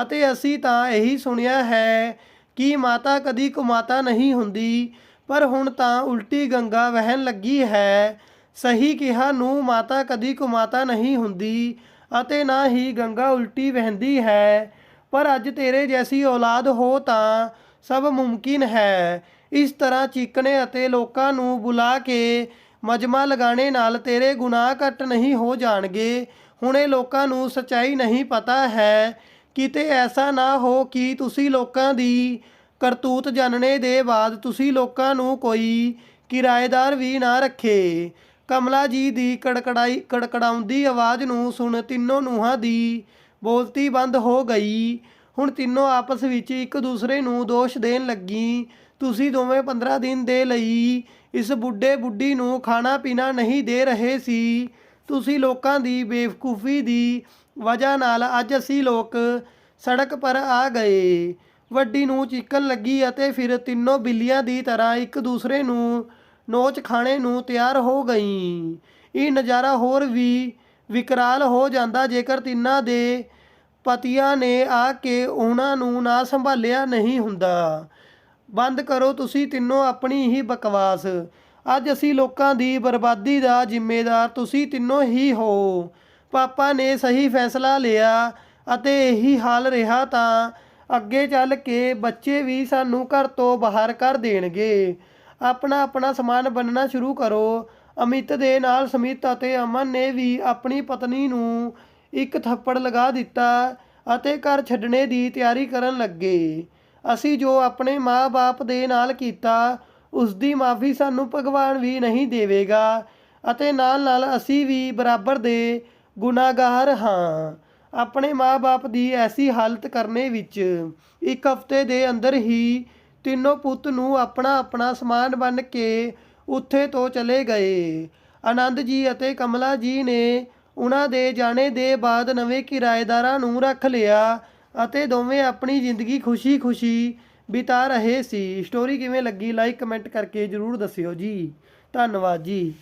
ਅਤੇ ਅਸੀਂ ਤਾਂ ਇਹੀ ਸੁਣਿਆ ਹੈ ਕਿ ਮਾਤਾ ਕਦੀ ਕੁਮਾਤਾ ਨਹੀਂ ਹੁੰਦੀ, ਪਰ ਹੁਣ ਤਾਂ ਉਲਟੀ ਗੰਗਾ ਵਹਿਣ ਲੱਗੀ ਹੈ। ਸਹੀ ਕਿਹਾ ਨੂੰ ਮਾਤਾ ਕਦੀ ਕੁਮਾਤਾ ਨਹੀਂ ਹੁੰਦੀ ਅਤੇ ਨਾ ਹੀ ਗੰਗਾ ਉਲਟੀ ਵਹਿੰਦੀ ਹੈ। ਪਰ ਅੱਜ ਤੇਰੇ ਜੈਸੀ ਔਲਾਦ ਹੋ ਤਾਂ ਸਭ ਮੁਮਕਿਨ ਹੈ। ਇਸ ਤਰ੍ਹਾਂ ਚੀਕਣੇ ਅਤੇ ਲੋਕਾਂ ਨੂੰ ਬੁਲਾ ਕੇ ਮਜਮਾ ਲਗਾਣੇ ਨਾਲ ਤੇਰੇ ਗੁਨਾਹ ਘਟ ਨਹੀਂ ਹੋ ਜਾਣਗੇ। ਹੁਣੇ ਲੋਕਾਂ ਨੂੰ ਸਚਾਈ ਨਹੀਂ ਪਤਾ ਹੈ। ਕਿਤੇ ਐਸਾ ਨਾ ਹੋ ਕਿ ਤੁਸੀਂ ਲੋਕਾਂ ਦੀ ਕਰਤੂਤ ਜਾਣਨੇ ਦੇ ਬਾਅਦ ਤੁਸੀਂ ਲੋਕਾਂ ਨੂੰ ਕੋਈ ਕਿਰਾਏਦਾਰ ਵੀ ਨਾ ਰੱਖੇ। ਕਮਲਾ ਜੀ ਦੀ ਕੜਕੜਾਈ, ਕੜਕੜਾਉਂਦੀ ਆਵਾਜ਼ ਨੂੰ ਸੁਣ ਤਿੰਨੋਂ ਨੂੰਹਾਂ ਦੀ ਬੋਲਤੀ ਬੰਦ ਹੋ ਗਈ। ਹੁਣ ਤਿੰਨੋਂ ਆਪਸ ਵਿੱਚ ਇੱਕ ਦੂਸਰੇ ਨੂੰ ਦੋਸ਼ ਦੇਣ ਲੱਗੀ। ਤੁਸੀਂ ਦੋਵੇਂ 15 ਦਿਨ ਦੇ ਲਈ ਇਸ ਬੁੱਢੇ ਬੁੱਢੀ ਨੂੰ ਖਾਣਾ ਪੀਣਾ ਨਹੀਂ ਦੇ ਰਹੇ ਸੀ। ਤੁਸੀਂ ਲੋਕਾਂ ਦੀ ਬੇਵਕੂਫੀ ਦੀ ਵਜ੍ਹਾ ਨਾਲ ਅੱਜ ਅਸੀਂ ਲੋਕ ਸੜਕ ਪਰ ਆ ਗਏ। ਵੱਡੀ ਨੂੰ ਚੀਕਣ ਲੱਗੀ ਅਤੇ ਫਿਰ ਤਿੰਨੋਂ ਬਿੱਲੀਆਂ ਦੀ ਤਰ੍ਹਾਂ ਇੱਕ ਦੂਸਰੇ ਨੂੰ ਨੋਚ ਖਾਣੇ ਨੂੰ ਤਿਆਰ ਹੋ ਗਈ। ਇਹ ਨਜ਼ਾਰਾ ਹੋਰ ਵੀ ਵਿਕਰਾਲ ਹੋ ਜਾਂਦਾ ਜੇਕਰ ਤਿੰਨਾਂ ਦੇ ਪਤੀਆਂ ਨੇ ਆ ਕੇ ਉਹਨਾਂ ਨੂੰ ਨਾ ਸੰਭਾਲਿਆ ਨਹੀਂ ਹੁੰਦਾ। ਬੰਦ ਕਰੋ ਤੁਸੀਂ ਤਿੰਨੋਂ ਆਪਣੀ ਹੀ ਬਕਵਾਸ। ਅੱਜ ਅਸੀਂ ਲੋਕਾਂ ਦੀ ਬਰਬਾਦੀ ਦਾ ਜ਼ਿੰਮੇਦਾਰ ਤੁਸੀਂ ਤਿੰਨੋਂ ਹੀ ਹੋ। ਪਾਪਾ ਨੇ ਸਹੀ ਫੈਸਲਾ ਲਿਆ ਅਤੇ ਇਹੀ ਹਾਲ ਰਿਹਾ ਤਾਂ ਅੱਗੇ ਚੱਲ ਕੇ ਬੱਚੇ ਵੀ ਸਾਨੂੰ ਘਰ ਤੋਂ ਬਾਹਰ ਕਰ ਦੇਣਗੇ। ਆਪਣਾ ਆਪਣਾ ਸਮਾਨ ਬੰਨਣਾ ਸ਼ੁਰੂ ਕਰੋ। ਅਮਿਤ ਦੇ ਨਾਲ ਸਮਿਤ ਅਤੇ ਅਮਨ ਨੇ ਵੀ ਆਪਣੀ ਪਤਨੀ ਨੂੰ ਇੱਕ ਥੱਪੜ ਲਗਾ ਦਿੱਤਾ ਅਤੇ ਘਰ ਛੱਡਣੇ ਦੀ ਤਿਆਰੀ ਕਰਨ ਲੱਗੇ। ਅਸੀਂ ਜੋ ਆਪਣੇ ਮਾਂ-ਬਾਪ ਦੇ ਨਾਲ ਕੀਤਾ ਉਸ ਦੀ ਮਾਫੀ ਸਾਨੂੰ ਭਗਵਾਨ ਵੀ ਨਹੀਂ ਦੇਵੇਗਾ ਅਤੇ ਨਾਲ-ਨਾਲ ਅਸੀਂ ਵੀ ਬਰਾਬਰ ਦੇ ਗੁਨਾਹਗਾਰ ਹਾਂ। ਆਪਣੇ ਮਾਂ-ਬਾਪ ਦੀ ਐਸੀ ਹਾਲਤ ਕਰਨੇ ਵਿੱਚ ਇੱਕ ਹਫ਼ਤੇ ਦੇ ਅੰਦਰ ਹੀ ਤਿੰਨੋਂ ਪੁੱਤ ਨੂੰ ਆਪਣਾ ਆਪਣਾ ਸਮਾਨ ਬਣ ਕੇ ਉੱਥੇ ਤੋਂ ਚਲੇ ਗਏ। ਆਨੰਦ ਜੀ ਅਤੇ ਕਮਲਾ ਜੀ ਨੇ ਉਹਨਾਂ ਦੇ ਜਾਣੇ ਦੇ ਬਾਅਦ ਨਵੇਂ ਕਿਰਾਏਦਾਰਾਂ ਨੂੰ ਰੱਖ ਲਿਆ ਅਤੇ ਦੋਵੇਂ ਆਪਣੀ ਜ਼ਿੰਦਗੀ ਖੁਸ਼ੀ-ਖੁਸ਼ੀ ਬਿਤਾ ਰਹੇ ਸੀ। ਸਟੋਰੀ ਕਿਵੇਂ ਲੱਗੀ ਲਾਈਕ ਕਮੈਂਟ ਕਰਕੇ ਜਰੂਰ ਦੱਸਿਓ ਜੀ। ਧੰਨਵਾਦ ਜੀ।